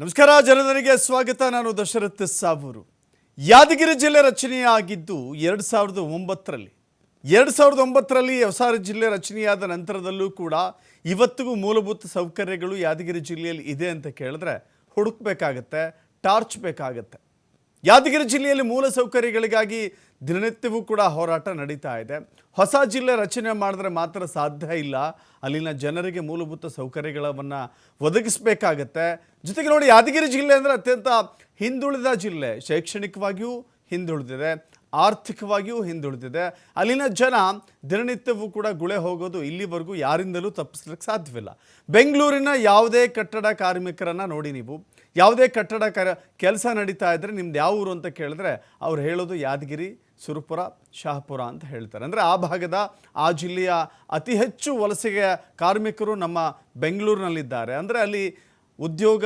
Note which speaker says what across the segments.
Speaker 1: ನಮಸ್ಕಾರ, ಜನರಿಗೆ ಸ್ವಾಗತ. ನಾನು ದಶರಥ್ ಸಾಬೂರು. ಯಾದಗಿರಿ ಜಿಲ್ಲೆ ರಚನೆಯಾಗಿದ್ದು ಎರಡು ಸಾವಿರದ ಒಂಬತ್ತರಲ್ಲಿ. ಎರಡು ಸಾವಿರದ ಒಂಬತ್ತರಲ್ಲಿ ಹೊಸ ಜಿಲ್ಲೆ ರಚನೆಯಾದ ನಂತರದಲ್ಲೂ ಕೂಡ ಇವತ್ತಿಗೂ ಮೂಲಭೂತ ಸೌಕರ್ಯಗಳು ಯಾದಗಿರಿ ಜಿಲ್ಲೆಯಲ್ಲಿ ಇದೆ ಅಂತ ಕೇಳಿದ್ರೆ ಹುಡುಕ್ಬೇಕಾಗತ್ತೆ, ಟಾರ್ಚ್ ಬೇಕಾಗತ್ತೆ. ಯಾದಗಿರಿ ಜಿಲ್ಲೆಯಲ್ಲಿ ಮೂಲ ಸೌಕರ್ಯಗಳಿಗಾಗಿ ದಿನನಿತ್ಯವೂ ಕೂಡ ಹೋರಾಟ ನಡೀತಾ ಇದೆ. ಹೊಸ ಜಿಲ್ಲೆ ರಚನೆ ಮಾಡಿದ್ರೆ ಮಾತ್ರ ಸಾಧ್ಯ ಇಲ್ಲ. ಅಲ್ಲಿನ ಜನರಿಗೆ ಮೂಲಭೂತ ಸೌಕರ್ಯಗಳನ್ನು ಒದಗಿಸಬೇಕಾಗತ್ತೆ. ಜೊತೆಗೆ ನೋಡಿ, ಯಾದಗಿರಿ ಜಿಲ್ಲೆ ಅಂದರೆ ಅತ್ಯಂತ ಹಿಂದುಳಿದ ಜಿಲ್ಲೆ. ಶೈಕ್ಷಣಿಕವಾಗಿಯೂ ಹಿಂದುಳಿದಿದೆ. ಆರ್ಥಿಕವಾಗಿಯೂ ಹಿಂದುಳಿದಿದೆ. ಅಲ್ಲಿನ ಜನ ದಿನನಿತ್ಯವೂ ಕೂಡ ಗುಳೆ ಹೋಗೋದು ಇಲ್ಲಿವರೆಗೂ ಯಾರಿಂದಲೂ ತಪ್ಪಿಸ್ಲಿಕ್ಕೆ ಸಾಧ್ಯವಿಲ್ಲ. ಬೆಂಗಳೂರಿನ ಯಾವುದೇ ಕಟ್ಟಡ ಕಾರ್ಮಿಕರನ್ನು ನೋಡಿ ನೀವು. ಯಾವುದೇ ಕಟ್ಟಡ ಕ ಕೆಲಸ ನಡೀತಾ ಇದ್ದರೆ ನಿಮ್ದು ಯಾವ ಊರು ಅಂತ ಕೇಳಿದ್ರೆ ಅವ್ರು ಹೇಳೋದು ಯಾದಗಿರಿ, ಸುರಪುರ, ಶಾಹಪುರ ಅಂತ ಹೇಳ್ತಾರೆ. ಅಂದರೆ ಆ ಭಾಗದ, ಆ ಜಿಲ್ಲೆಯ ಅತಿ ಹೆಚ್ಚು ವಲಸೆಗೆ ಕಾರ್ಮಿಕರು ನಮ್ಮ ಬೆಂಗಳೂರಿನಲ್ಲಿದ್ದಾರೆ. ಅಂದರೆ ಅಲ್ಲಿ ಉದ್ಯೋಗ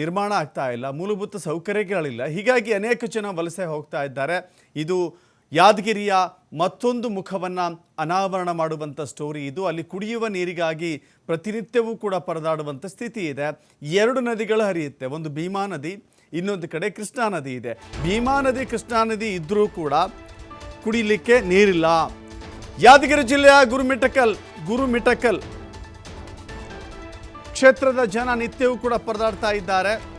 Speaker 1: ನಿರ್ಮಾಣ ಆಗ್ತಾ ಇಲ್ಲ, ಮೂಲಭೂತ ಸೌಕರ್ಯಗಳಿಲ್ಲ. ಹೀಗಾಗಿ ಅನೇಕ ಜನ ವಲಸೆ ಹೋಗ್ತಾ ಇದ್ದಾರೆ. ಇದು ಯಾದಗಿರಿಯ ಮತ್ತೊಂದು ಮುಖವನ್ನು ಅನಾವರಣ ಮಾಡುವಂಥ ಸ್ಟೋರಿ ಇದು. ಅಲ್ಲಿ ಕುಡಿಯುವ ನೀರಿಗಾಗಿ ಪ್ರತಿನಿತ್ಯವೂ ಕೂಡ ಪರದಾಡುವಂಥ ಸ್ಥಿತಿ ಇದೆ. ಎರಡು ನದಿಗಳು ಹರಿಯುತ್ತೆ. ಒಂದು ಭೀಮಾ ನದಿ, ಇನ್ನೊಂದು ಕಡೆ ಕೃಷ್ಣಾ ನದಿ ಇದೆ. ಭೀಮಾ ನದಿ, ಕೃಷ್ಣಾ ನದಿ ಇದ್ದರೂ ಕೂಡ ಕುಡಿಲಿಕ್ಕೆ ನೀರಿಲ್ಲ. ಯಾದಗಿರಿ ಜಿಲ್ಲೆಯ ಗುರುಮಿಟಕಲ್ ಗುರುಮಿಟಕಲ್ ಕ್ಷೇತ್ರದ ಜನ ನಿತ್ಯವೂ ಕೂಡ ಪರದಾಡ್ತಾ ಇದ್ದಾರೆ.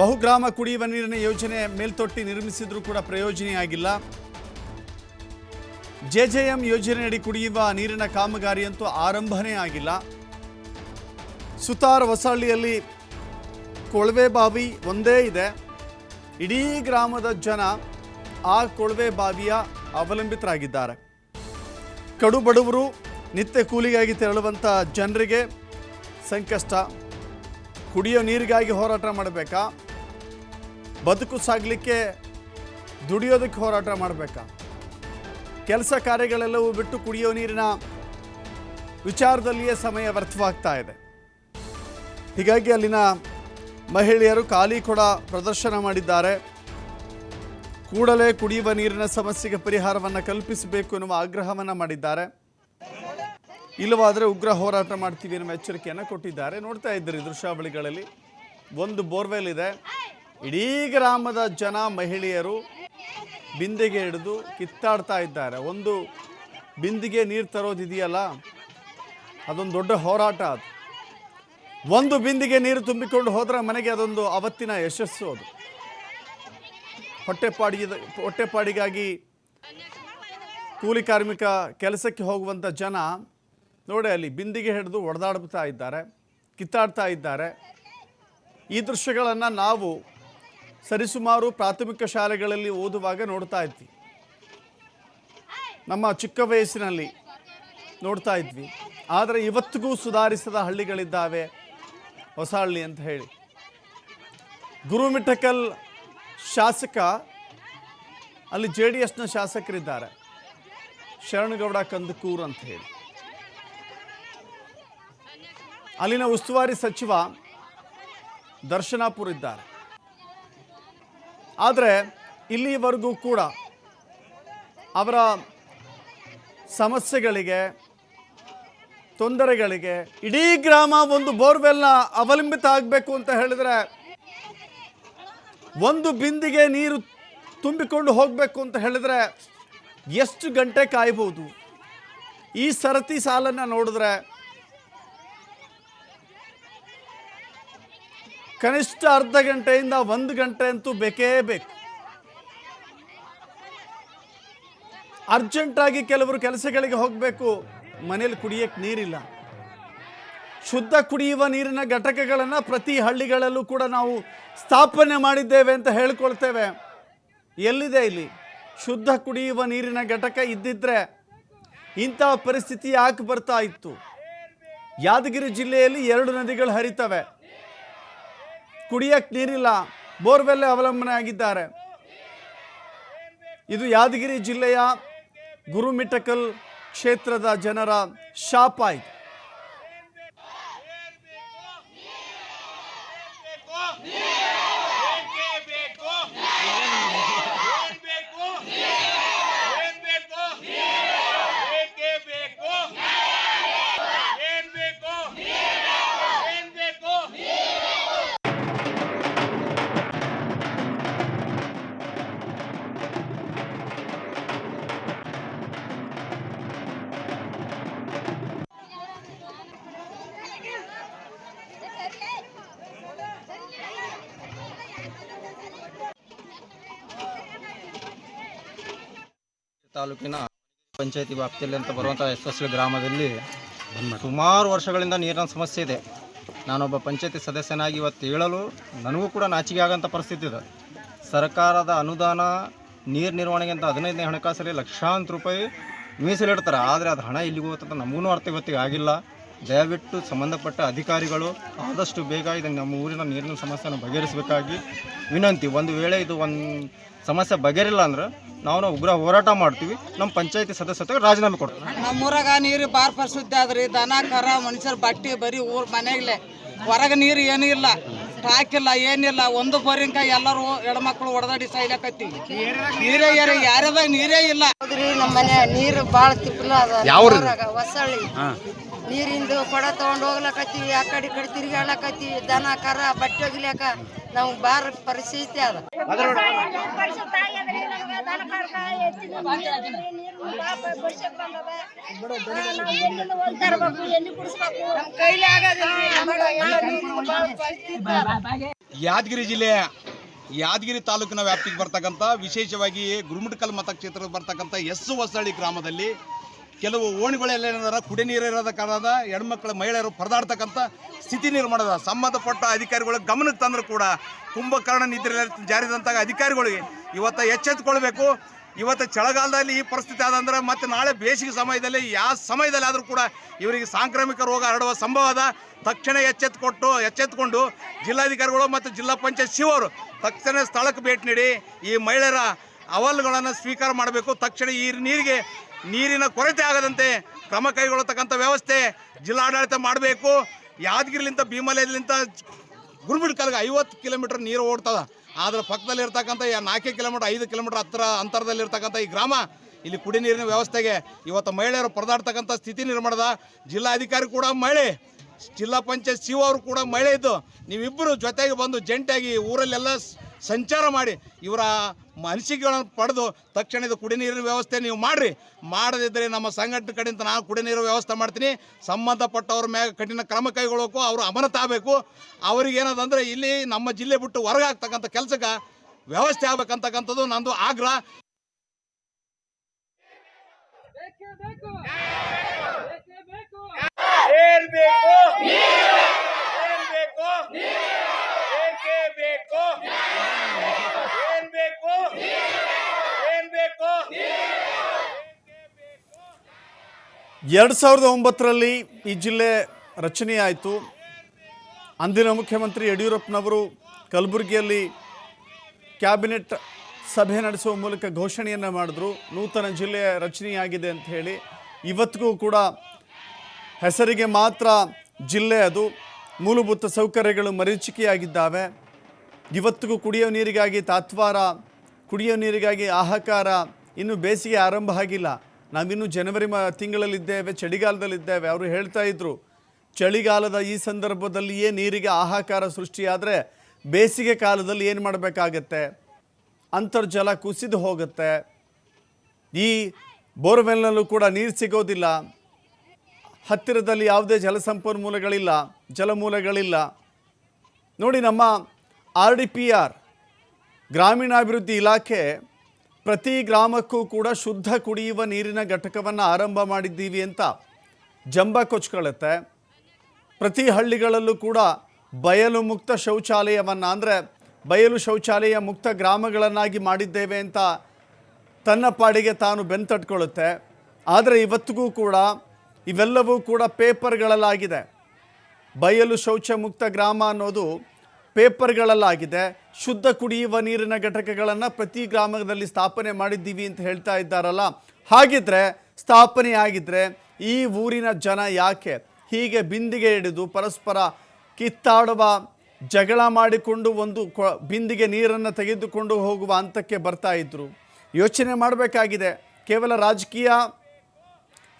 Speaker 1: ಬಹುಗ್ರಾಮ ಕುಡಿಯುವ ನೀರಿನ ಯೋಜನೆ ಮೇಲ್ತೊಟ್ಟಿ ನಿರ್ಮಿಸಿದ್ರೂ ಕೂಡ ಪ್ರಯೋಜನೆಯಾಗಿಲ್ಲ ಜೆಜೆಎಂ ಯೋಜನೆಯಡಿ ಕುಡಿಯುವ ನೀರಿನ ಕಾಮಗಾರಿಯಂತೂ ಆರಂಭನೇ ಆಗಿಲ್ಲ. ಸುತಾರ್ ಹೊಸಳ್ಳಿಯಲ್ಲಿ ಕೊಳವೆ ಬಾವಿ ಒಂದೇ ಇದೆ. ಇಡೀ ಗ್ರಾಮದ ಜನ ಆ ಕೊಳವೆ ಬಾವಿಯ ಅವಲಂಬಿತರಾಗಿದ್ದಾರೆ. ಕಡು ಬಡವರು ನಿತ್ಯ ಕೂಲಿಗಾಗಿ ತೆರಳುವಂಥ ಜನರಿಗೆ ಸಂಕಷ್ಟ. ಕುಡಿಯೋ ನೀರಿಗಾಗಿ ಹೋರಾಟ ಮಾಡಬೇಕಾ? ಬದುಕು ಸಾಗಲಿಕ್ಕೆ ದುಡಿಯೋದಕ್ಕೆ ಹೋರಾಟ ಮಾಡಬೇಕಾ? ಕೆಲಸ ಕಾರ್ಯಗಳೆಲ್ಲವೂ ಬಿಟ್ಟು ಕುಡಿಯೋ ನೀರಿನ ವಿಚಾರದಲ್ಲಿಯೇ ಸಮಯ ವ್ಯರ್ಥವಾಗ್ತಾ ಇದೆ. ಹೀಗಾಗಿ ಅಲ್ಲಿನ ಮಹಿಳೆಯರು ಖಾಲಿ ಕೊಡ ಪ್ರದರ್ಶನ ಮಾಡಿದ್ದಾರೆ. ಕೂಡಲೇ ಕುಡಿಯುವ ನೀರಿನ ಸಮಸ್ಯೆಗೆ ಪರಿಹಾರವನ್ನು ಕಲ್ಪಿಸಬೇಕು ಎನ್ನುವ ಆಗ್ರಹವನ್ನು ಮಾಡಿದ್ದಾರೆ. ಇಲ್ಲವಾದರೆ ಉಗ್ರ ಹೋರಾಟ ಮಾಡ್ತೀವಿ ಎನ್ನುವ ಎಚ್ಚರಿಕೆಯನ್ನು ಕೊಟ್ಟಿದ್ದಾರೆ. ನೋಡ್ತಾ ಇದ್ದೀರಿ ದೃಶ್ಯಾವಳಿಗಳಲ್ಲಿ. ಒಂದು ಬೋರ್ವೆಲ್ ಇದೆ. ಇಡೀ ಗ್ರಾಮದ ಜನ ಮಹಿಳೆಯರು ಬಿಂದಿಗೆ ಹಿಡಿದು ಕಿತ್ತಾಡ್ತಾ ಇದ್ದಾರೆ. ಒಂದು ಬಿಂದಿಗೆ ನೀರು ತರೋದಿದೆಯಲ್ಲ ಅದೊಂದು ದೊಡ್ಡ ಹೋರಾಟ ಅದು. ಒಂದು ಬಿಂದಿಗೆ ನೀರು ತುಂಬಿಕೊಂಡು ಹೋದರೆ ಮನೆಗೆ ಅದೊಂದು ಅವತ್ತಿನ ಯಶಸ್ಸು ಅದು. ಹೊಟ್ಟೆಪಾಡಿದ ಹೊಟ್ಟೆಪಾಡಿಗಾಗಿ ಕೂಲಿ ಕಾರ್ಮಿಕ ಕೆಲಸಕ್ಕೆ ಹೋಗುವಂಥ ಜನ ನೋಡಿ ಅಲ್ಲಿ ಬಿಂದಿಗೆ ಹಿಡಿದು ಒಡೆದಾಡ್ತಾ ಇದ್ದಾರೆ, ಕಿತ್ತಾಡ್ತಾ ಇದ್ದಾರೆ. ಈ ದೃಶ್ಯಗಳನ್ನು ನಾವು ಸರಿಸುಮಾರು ಪ್ರಾಥಮಿಕ ಶಾಲೆಗಳಲ್ಲಿ ಓದುವಾಗ ನೋಡ್ತಾ ಇದ್ವಿ. ನಮ್ಮ ಚಿಕ್ಕ ವಯಸ್ಸಿನಲ್ಲಿ ನೋಡ್ತಾ ಇದ್ವಿ. ಆದರೆ ಇವತ್ತಿಗೂ ಸುಧಾರಿಸದ ಹಳ್ಳಿಗಳಿದ್ದಾವೆ ಹೊಸ ಹಳ್ಳಿ ಅಂತ ಹೇಳಿ. ಗುರುಮಿಠಕಲ್ ಶಾಸಕ, ಅಲ್ಲಿ ಜೆ ಡಿ ಎಸ್ನ ಶಾಸಕರಿದ್ದಾರೆ. ಶರಣಗೌಡ ಕಂದಕೂರ್ ಅಂತ ಹೇಳಿ. ಅಲ್ಲಿನ ಉಸ್ತುವಾರಿ ಸಚಿವ ದರ್ಶನಾಪುರ್ ಇದ್ದಾರೆ. ಆದರೆ ಇಲ್ಲಿವರೆಗೂ ಕೂಡ ಅವರ ಸಮಸ್ಯೆಗಳಿಗೆ, ತೊಂದರೆಗಳಿಗೆ ಇಡೀ ಗ್ರಾಮ ಒಂದು ಬೋರ್ವೆಲ್ನ ಅವಲಂಬಿತ ಆಗಬೇಕು ಅಂತ ಹೇಳಿದರೆ ಒಂದು ಬಿಂದಿಗೆ ನೀರು ತುಂಬಿಕೊಂಡು ಹೋಗಬೇಕು ಅಂತ ಹೇಳಿದರೆ ಎಷ್ಟು ಗಂಟೆ ಕಾಯ್ಬೋದು? ಈ ಸರತಿ ಸಾಲನ್ನು ನೋಡಿದ್ರೆ ಕನಿಷ್ಠ ಅರ್ಧ ಗಂಟೆಯಿಂದ ಒಂದು ಗಂಟೆ ಅಂತೂ ಬೇಕೇ ಬೇಕು. ಅರ್ಜೆಂಟಾಗಿ ಕೆಲವರು ಕೆಲಸಗಳಿಗೆ ಹೋಗಬೇಕು, ಮನೇಲಿ ಕುಡಿಯಕ್ಕೆ ನೀರಿಲ್ಲ. ಶುದ್ಧ ಕುಡಿಯುವ ನೀರಿನ ಘಟಕಗಳನ್ನು ಪ್ರತಿ ಹಳ್ಳಿಗಳಲ್ಲೂ ಕೂಡ ನಾವು ಸ್ಥಾಪನೆ ಮಾಡಿದ್ದೇವೆ ಅಂತ ಹೇಳ್ಕೊಳ್ತೇವೆ. ಎಲ್ಲಿದೆ ಇಲ್ಲಿ? ಶುದ್ಧ ಕುಡಿಯುವ ನೀರಿನ ಘಟಕ ಇದ್ದಿದ್ರೆ ಇಂತಹ ಪರಿಸ್ಥಿತಿ ಯಾಕೆ ಬರ್ತಾ ಇತ್ತು? ಯಾದಗಿರಿ ಜಿಲ್ಲೆಯಲ್ಲಿ ಎರಡು ನದಿಗಳು ಹರಿತವೆ. ಕುಡಿಯಕ್ಕೆ ನೀರಿಲ್ಲ ಬೋರ್ವೆಲ್ ಅವಲಂಬನೆ ಆಗಿದ್ದಾರೆ. ಇದು ಯಾದಗಿರಿ ಜಿಲ್ಲೆಯ ಗುರುಮಿಟಕಲ್ ಕ್ಷೇತ್ರದ ಜನರ ಶಾಪ ಆಯಿತು
Speaker 2: ತಾಲೂಕಿನ ಪಂಚಾಯತಿ ವ್ಯಾಪ್ತಿಯಲ್ಲಿ ಅಂತ ಬರುವಂಥ ಎಸ್ ಎಸ್ ಗ್ರಾಮದಲ್ಲಿ ಸುಮಾರು ವರ್ಷಗಳಿಂದ ನೀರಿನ ಸಮಸ್ಯೆ ಇದೆ. ನಾನೊಬ್ಬ ಪಂಚಾಯತಿ ಸದಸ್ಯನಾಗಿ ಇವತ್ತು ಹೇಳಲು ನನಗೂ ಕೂಡ ನಾಚಿಕೆ ಆಗೋಂಥ ಪರಿಸ್ಥಿತಿ ಇದೆ. ಸರ್ಕಾರದ ಅನುದಾನ, ನೀರು ನಿರ್ವಹಣೆಗೆ ಅಂತ ಹದಿನೈದನೇ ಹಣಕಾಸಲ್ಲಿ ಲಕ್ಷಾಂತರ ರೂಪಾಯಿ ಮೀಸಲಿಡ್ತಾರೆ. ಆದರೆ ಅದು ಹಣ ಇಲ್ಲಿಗೆ ಹೋಗುತ್ತಂತ ನಮಗೂ ಅರ್ಥ ಇವತ್ತಿಗೆ ಆಗಿಲ್ಲ. ದಯವಿಟ್ಟು ಸಂಬಂಧಪಟ್ಟ ಅಧಿಕಾರಿಗಳು ಆದಷ್ಟು ಬೇಗ ಇದನ್ನು ನಮ್ಮ ಊರಿನ ನೀರಿನ ಸಮಸ್ಯೆನ ಬಗೆಹರಿಸಬೇಕಾಗಿ ವಿನಂತಿ. ಒಂದು ವೇಳೆ ಇದು ಒಂದು ಸಮಸ್ಯೆ ಬಗೆಹರಿಲ್ಲ ಅಂದ್ರೆ ನಾವು ನಾವು ಉಗ್ರ ಹೋರಾಟ ಮಾಡ್ತೀವಿ. ನಮ್ಮ ಪಂಚಾಯತಿ ಸದಸ್ಯತೆಗೆ ರಾಜೀನಾಮೆ ಕೊಡ್ತೀವಿ.
Speaker 3: ನಮ್ಮೂರಾಗ ನೀರು ಬಾರ್ ಪರಿಶುದ್ಧ ಆದ್ರಿ ದನ ಕರ ಮನುಷ್ಯರು ಬಟ್ಟೆ ಬರೀ ಊರು ಮನೆಗ್ಲೆ. ಹೊರಗೆ ನೀರು ಏನೂ ಇಲ್ಲ ಹಾಕಿಲ್ಲ ಏನಿಲ್ಲ ಒಂದು ಬೋರಿಂಗ್ ಎಲ್ಲರೂ ಹೆಣ್ಮಕ್ಳು ಹೊಡೆದಾಡಿ ಸೈಲಕತ್ತೀವಿ ನೀರೇ ಏರಿ ಯಾರ್ಯಾದಾಗ ನೀರೇ ಇಲ್ಲ.
Speaker 4: ಹೌದ್ರಿ ನಮ್ಮ ಮನೆ ನೀರು ಭಾಳ ತಿಪ್ಪಲ ಅದ. ಹೊಸಳ್ಳಿ. ನೀರಿಂದು ಕೊಡ ತಗೊಂಡು ಹೋಗ್ಲಕತ್ತೀವಿ ಆ ಕಡೆ ಈ ಕಡೆ ತಿರುಗಾಡ್ಲಕತ್ತೀವಿ ದನ ಕರ ಬಟ್ಟೆ ಒಗಿಲಾಕ ನಾವು ಬಾರ ಪರಿಸ್ಥಿತಿ ಅದ.
Speaker 5: ಯಾದಗಿರಿ ಜಿಲ್ಲೆ ಯಾದಗಿರಿ ತಾಲೂಕಿನ ವ್ಯಾಪ್ತಿಗೆ ಬರ್ತಕ್ಕಂಥ ವಿಶೇಷವಾಗಿ ಗುರುಮುಟ್ಕಲ್ ಮತಕ್ಷೇತ್ರದ ಬರ್ತಕ್ಕಂಥ ಎಸ್ ಹೊಸಳ್ಳಿ ಗ್ರಾಮದಲ್ಲಿ ಕೆಲವು ಓಣಿಗಳೆಲ್ಲ ಕುಡಿ ನೀರು ಇರೋದ ಹೆಣ್ಮಕ್ಳು, ಮಹಿಳೆಯರು ಪರದಾಡ್ತಕ್ಕಂಥ ಸ್ಥಿತಿ ನಿರ್ಮಾಣದ ಸಂಬಂಧಪಟ್ಟ ಅಧಿಕಾರಿಗಳ ಗಮನಕ್ಕೆ ತಂದರೂ ಕೂಡ ಕುಂಭಕರ್ಣ ನಿದ್ರೆ ಜಾರಿದಂತಹ ಅಧಿಕಾರಿಗಳಿಗೆ ಇವತ್ತು ಎಚ್ಚೆತ್ತುಕೊಳ್ಬೇಕು ಇವತ್ತು ಚಳಿಗಾಲದಲ್ಲಿ ಈ ಪರಿಸ್ಥಿತಿ ಆದಂದ್ರೆ ಮತ್ತೆ ನಾಳೆ ಬೇಸಿಗೆ ಸಮಯದಲ್ಲಿ ಯಾವ ಸಮಯದಲ್ಲಿ ಆದರೂ ಕೂಡ ಇವರಿಗೆ ಸಾಂಕ್ರಾಮಿಕ ರೋಗ ಹರಡುವ ಸಂಭವ ಅದ. ತಕ್ಷಣ ಎಚ್ಚೆತ್ತುಕೊಟ್ಟು ಎಚ್ಚೆತ್ತುಕೊಂಡು ಜಿಲ್ಲಾಧಿಕಾರಿಗಳು ಮತ್ತು ಜಿಲ್ಲಾ ಪಂಚಾಯತ್ ಶಿವರು ತಕ್ಷಣ ಸ್ಥಳಕ್ಕೆ ಭೇಟಿ ನೀಡಿ ಈ ಮಹಿಳೆಯರ ಅವಲ್ಗಳನ್ನು ಸ್ವೀಕಾರ ಮಾಡಬೇಕು. ತಕ್ಷಣ ಈ ನೀರಿಗೆ ನೀರಿನ ಕೊರತೆ ಆಗದಂತೆ ಕ್ರಮ ಕೈಗೊಳ್ಳತಕ್ಕಂಥ ವ್ಯವಸ್ಥೆ ಜಿಲ್ಲಾಡಳಿತ ಮಾಡಬೇಕು. ಯಾದಗಿರಿಲಿಂತ ಭೀಮಲೆಲಿಂತ ಗುರುಬಿಡ್ಕಲ್ಗೆ ಐವತ್ತು ಕಿಲೋಮೀಟರ್ ನೀರು ಓಡ್ತದೆ. ಆದ್ರೆ ಪಕ್ಕದಲ್ಲಿ ಇರ್ತಕ್ಕಂಥ ನಾಲ್ಕೇ ಕಿಲೋಮೀಟರ್, ಐದು ಕಿಲೋಮೀಟರ್ ಹತ್ತಿರ ಅಂತರದಲ್ಲಿ ಇರ್ತಕ್ಕಂಥ ಈ ಗ್ರಾಮ ಇಲ್ಲಿ ಕುಡಿ ನೀರಿನ ವ್ಯವಸ್ಥೆಗೆ ಇವತ್ತು ಮಹಿಳೆಯರು ಪರದಾಡ್ತಕ್ಕಂಥ ಸ್ಥಿತಿ ನಿರ್ಮಾಣದ ಜಿಲ್ಲಾಧಿಕಾರಿ ಕೂಡ ಮಹಿಳೆ, ಜಿಲ್ಲಾ ಪಂಚಾಯತ್ ಸಿ ಅವರು ಕೂಡ ಮಹಿಳೆ ಇದ್ದು, ನೀವಿಬ್ಬರು ಜೊತೆಗೆ ಬಂದು ಜಂಟಿಯಾಗಿ ಊರಲ್ಲೆಲ್ಲ ಸಂಚಾರ ಮಾಡಿ ಇವರ ಮನಸ್ಸಿಗೆಗಳನ್ನು ಪಡೆದು ತಕ್ಷಣ ಇದು ಕುಡಿ ನೀರಿನ ವ್ಯವಸ್ಥೆ ನೀವು ಮಾಡಿರಿ ಮಾಡದಿದ್ದರೆ ನಮ್ಮ ಸಂಘಟನೆ ಕಡೆಯಿಂದ ನಾನು ಕುಡಿ ನೀರು ವ್ಯವಸ್ಥೆ ಮಾಡ್ತೀನಿ ಸಂಬಂಧಪಟ್ಟವ್ರ ಮ್ಯಾಗ ಕಠಿಣ ಕ್ರಮ ಕೈಗೊಳ್ಳೋಕು ಅವರು ಅಮನತ ಆಗಬೇಕು ಏನದಂದ್ರೆ ಇಲ್ಲಿ ನಮ್ಮ ಜಿಲ್ಲೆ ಬಿಟ್ಟು ಹೊರಗೆ ಆಗ್ತಕ್ಕಂಥ ಕೆಲಸಕ್ಕೆ ವ್ಯವಸ್ಥೆ ಆಗ್ಬೇಕಂತಕ್ಕಂಥದ್ದು ನಂದು ಆಗ್ರಹ
Speaker 6: ಬೇಕು ಬೇಕು ಬೇಕು ಏನ್ ಬೇಕು ಏನ್ ಬೇಕು
Speaker 1: ಎರಡು ಸಾವಿರದ ಒಂಬತ್ತರಲ್ಲಿ ಈ ಜಿಲ್ಲೆ ರಚನೆಯಾಯಿತು. ಅಂದಿನ ಮುಖ್ಯಮಂತ್ರಿ ಯಡಿಯೂರಪ್ಪನವರು ಕಲಬುರಗಿಯಲ್ಲಿ ಕ್ಯಾಬಿನೆಟ್ ಸಭೆ ನಡೆಸುವ ಮೂಲಕ ಘೋಷಣೆಯನ್ನು ಮಾಡಿದ್ರು. ನೂತನ ಜಿಲ್ಲೆಯ ರಚನೆಯಾಗಿದೆ ಅಂತ ಹೇಳಿ. ಇವತ್ತಿಗೂ ಕೂಡ ಹೆಸರಿಗೆ ಮಾತ್ರ ಜಿಲ್ಲೆ ಅದು. ಮೂಲಭೂತ ಸೌಕರ್ಯಗಳು ಮರೀಚಿಕೆಯಾಗಿದ್ದಾವೆ. ಇವತ್ತಿಗೂ ಕುಡಿಯೋ ನೀರಿಗಾಗಿ ತಾತ್ವಾರ, ಕುಡಿಯೋ ನೀರಿಗಾಗಿ ಆಹಾಕಾರ ಇನ್ನು ಬೇಸಿಗೆ ಆರಂಭ ಆಗಿಲ್ಲ. ನಾವಿನ್ನು ಜನವರಿ ಮ ತಿಂಗಳಲ್ಲಿದ್ದೇವೆ, ಚಳಿಗಾಲದಲ್ಲಿದ್ದೇವೆ. ಅವರು ಹೇಳ್ತಾ ಇದ್ರು, ಚಳಿಗಾಲದ ಈ ಸಂದರ್ಭದಲ್ಲಿಯೇ ನೀರಿಗೆ ಆಹಾಕಾರ ಸೃಷ್ಟಿಯಾದರೆ ಬೇಸಿಗೆ ಕಾಲದಲ್ಲಿ ಏನು ಮಾಡಬೇಕಾಗತ್ತೆ? ಅಂತರ್ಜಲ ಕುಸಿದು ಹೋಗುತ್ತೆ. ಈ ಬೋರ್ವೆಲ್ನಲ್ಲೂ ಕೂಡ ನೀರು ಸಿಗೋದಿಲ್ಲ. ಹತ್ತಿರದಲ್ಲಿ ಯಾವುದೇ ಜಲಸಂಪನ್ಮೂಲಗಳಿಲ್ಲ, ಜಲಮೂಲಗಳಿಲ್ಲ. ನೋಡಿ ನಮ್ಮ ಆರ್ ಡಿ ಪಿ ಆರ್, ಗ್ರಾಮೀಣಾಭಿವೃದ್ಧಿ ಇಲಾಖೆ ಪ್ರತಿ ಗ್ರಾಮಕ್ಕೂ ಕೂಡ ಶುದ್ಧ ಕುಡಿಯುವ ನೀರಿನ ಘಟಕವನ್ನು ಆರಂಭ ಮಾಡಿದ್ದೀವಿ ಅಂತ ಜಂಬ ಕೊಚ್ಕೊಳ್ಳುತ್ತೆ ಪ್ರತಿ ಹಳ್ಳಿಗಳಲ್ಲೂ ಕೂಡ ಬಯಲು ಮುಕ್ತ ಶೌಚಾಲಯವನ್ನು ಅಂದರೆ ಬಯಲು ಶೌಚಾಲಯ ಮುಕ್ತ ಗ್ರಾಮಗಳನ್ನಾಗಿ ಮಾಡಿದ್ದೇವೆ ಅಂತ ತನ್ನ ಪಾಡಿಗೆ ತಾನು ಬೆಂತಟ್ಕೊಳ್ಳುತ್ತೆ ಆದರೆ ಇವತ್ತಿಗೂ ಕೂಡ ಇವೆಲ್ಲವೂ ಕೂಡ ಪೇಪರ್ಗಳಲ್ಲಾಗಿದೆ. ಬಯಲು ಶೌಚ ಮುಕ್ತ ಗ್ರಾಮ ಅನ್ನೋದು ಪೇಪರ್ಗಳಲ್ಲಾಗಿದೆ. ಶುದ್ಧ ಕುಡಿಯುವ ನೀರಿನ ಘಟಕಗಳನ್ನು ಪ್ರತಿ ಗ್ರಾಮದಲ್ಲಿ ಸ್ಥಾಪನೆ ಮಾಡಿದ್ದೀವಿ ಅಂತ ಹೇಳ್ತಾ ಇದ್ದಾರಲ್ಲ. ಹಾಗಿದ್ರೆ, ಸ್ಥಾಪನೆ ಆಗಿದ್ರೆ ಈ ಊರಿನ ಜನ ಯಾಕೆ ಹೀಗೆ ಬಿಂದಿಗೆ ಹಿಡಿದು ಪರಸ್ಪರ ಕಿತ್ತಾಡುವ, ಜಗಳ ಮಾಡಿಕೊಂಡು ಒಂದು ಬಿಂದಿಗೆ ನೀರನ್ನು ತೆಗೆದುಕೊಂಡು ಹೋಗುವ ಹಂತಕ್ಕೆ ಬರ್ತಾ ಇದ್ರು? ಯೋಚನೆ ಮಾಡಬೇಕಾಗಿದೆ. ಕೇವಲ ರಾಜಕೀಯ,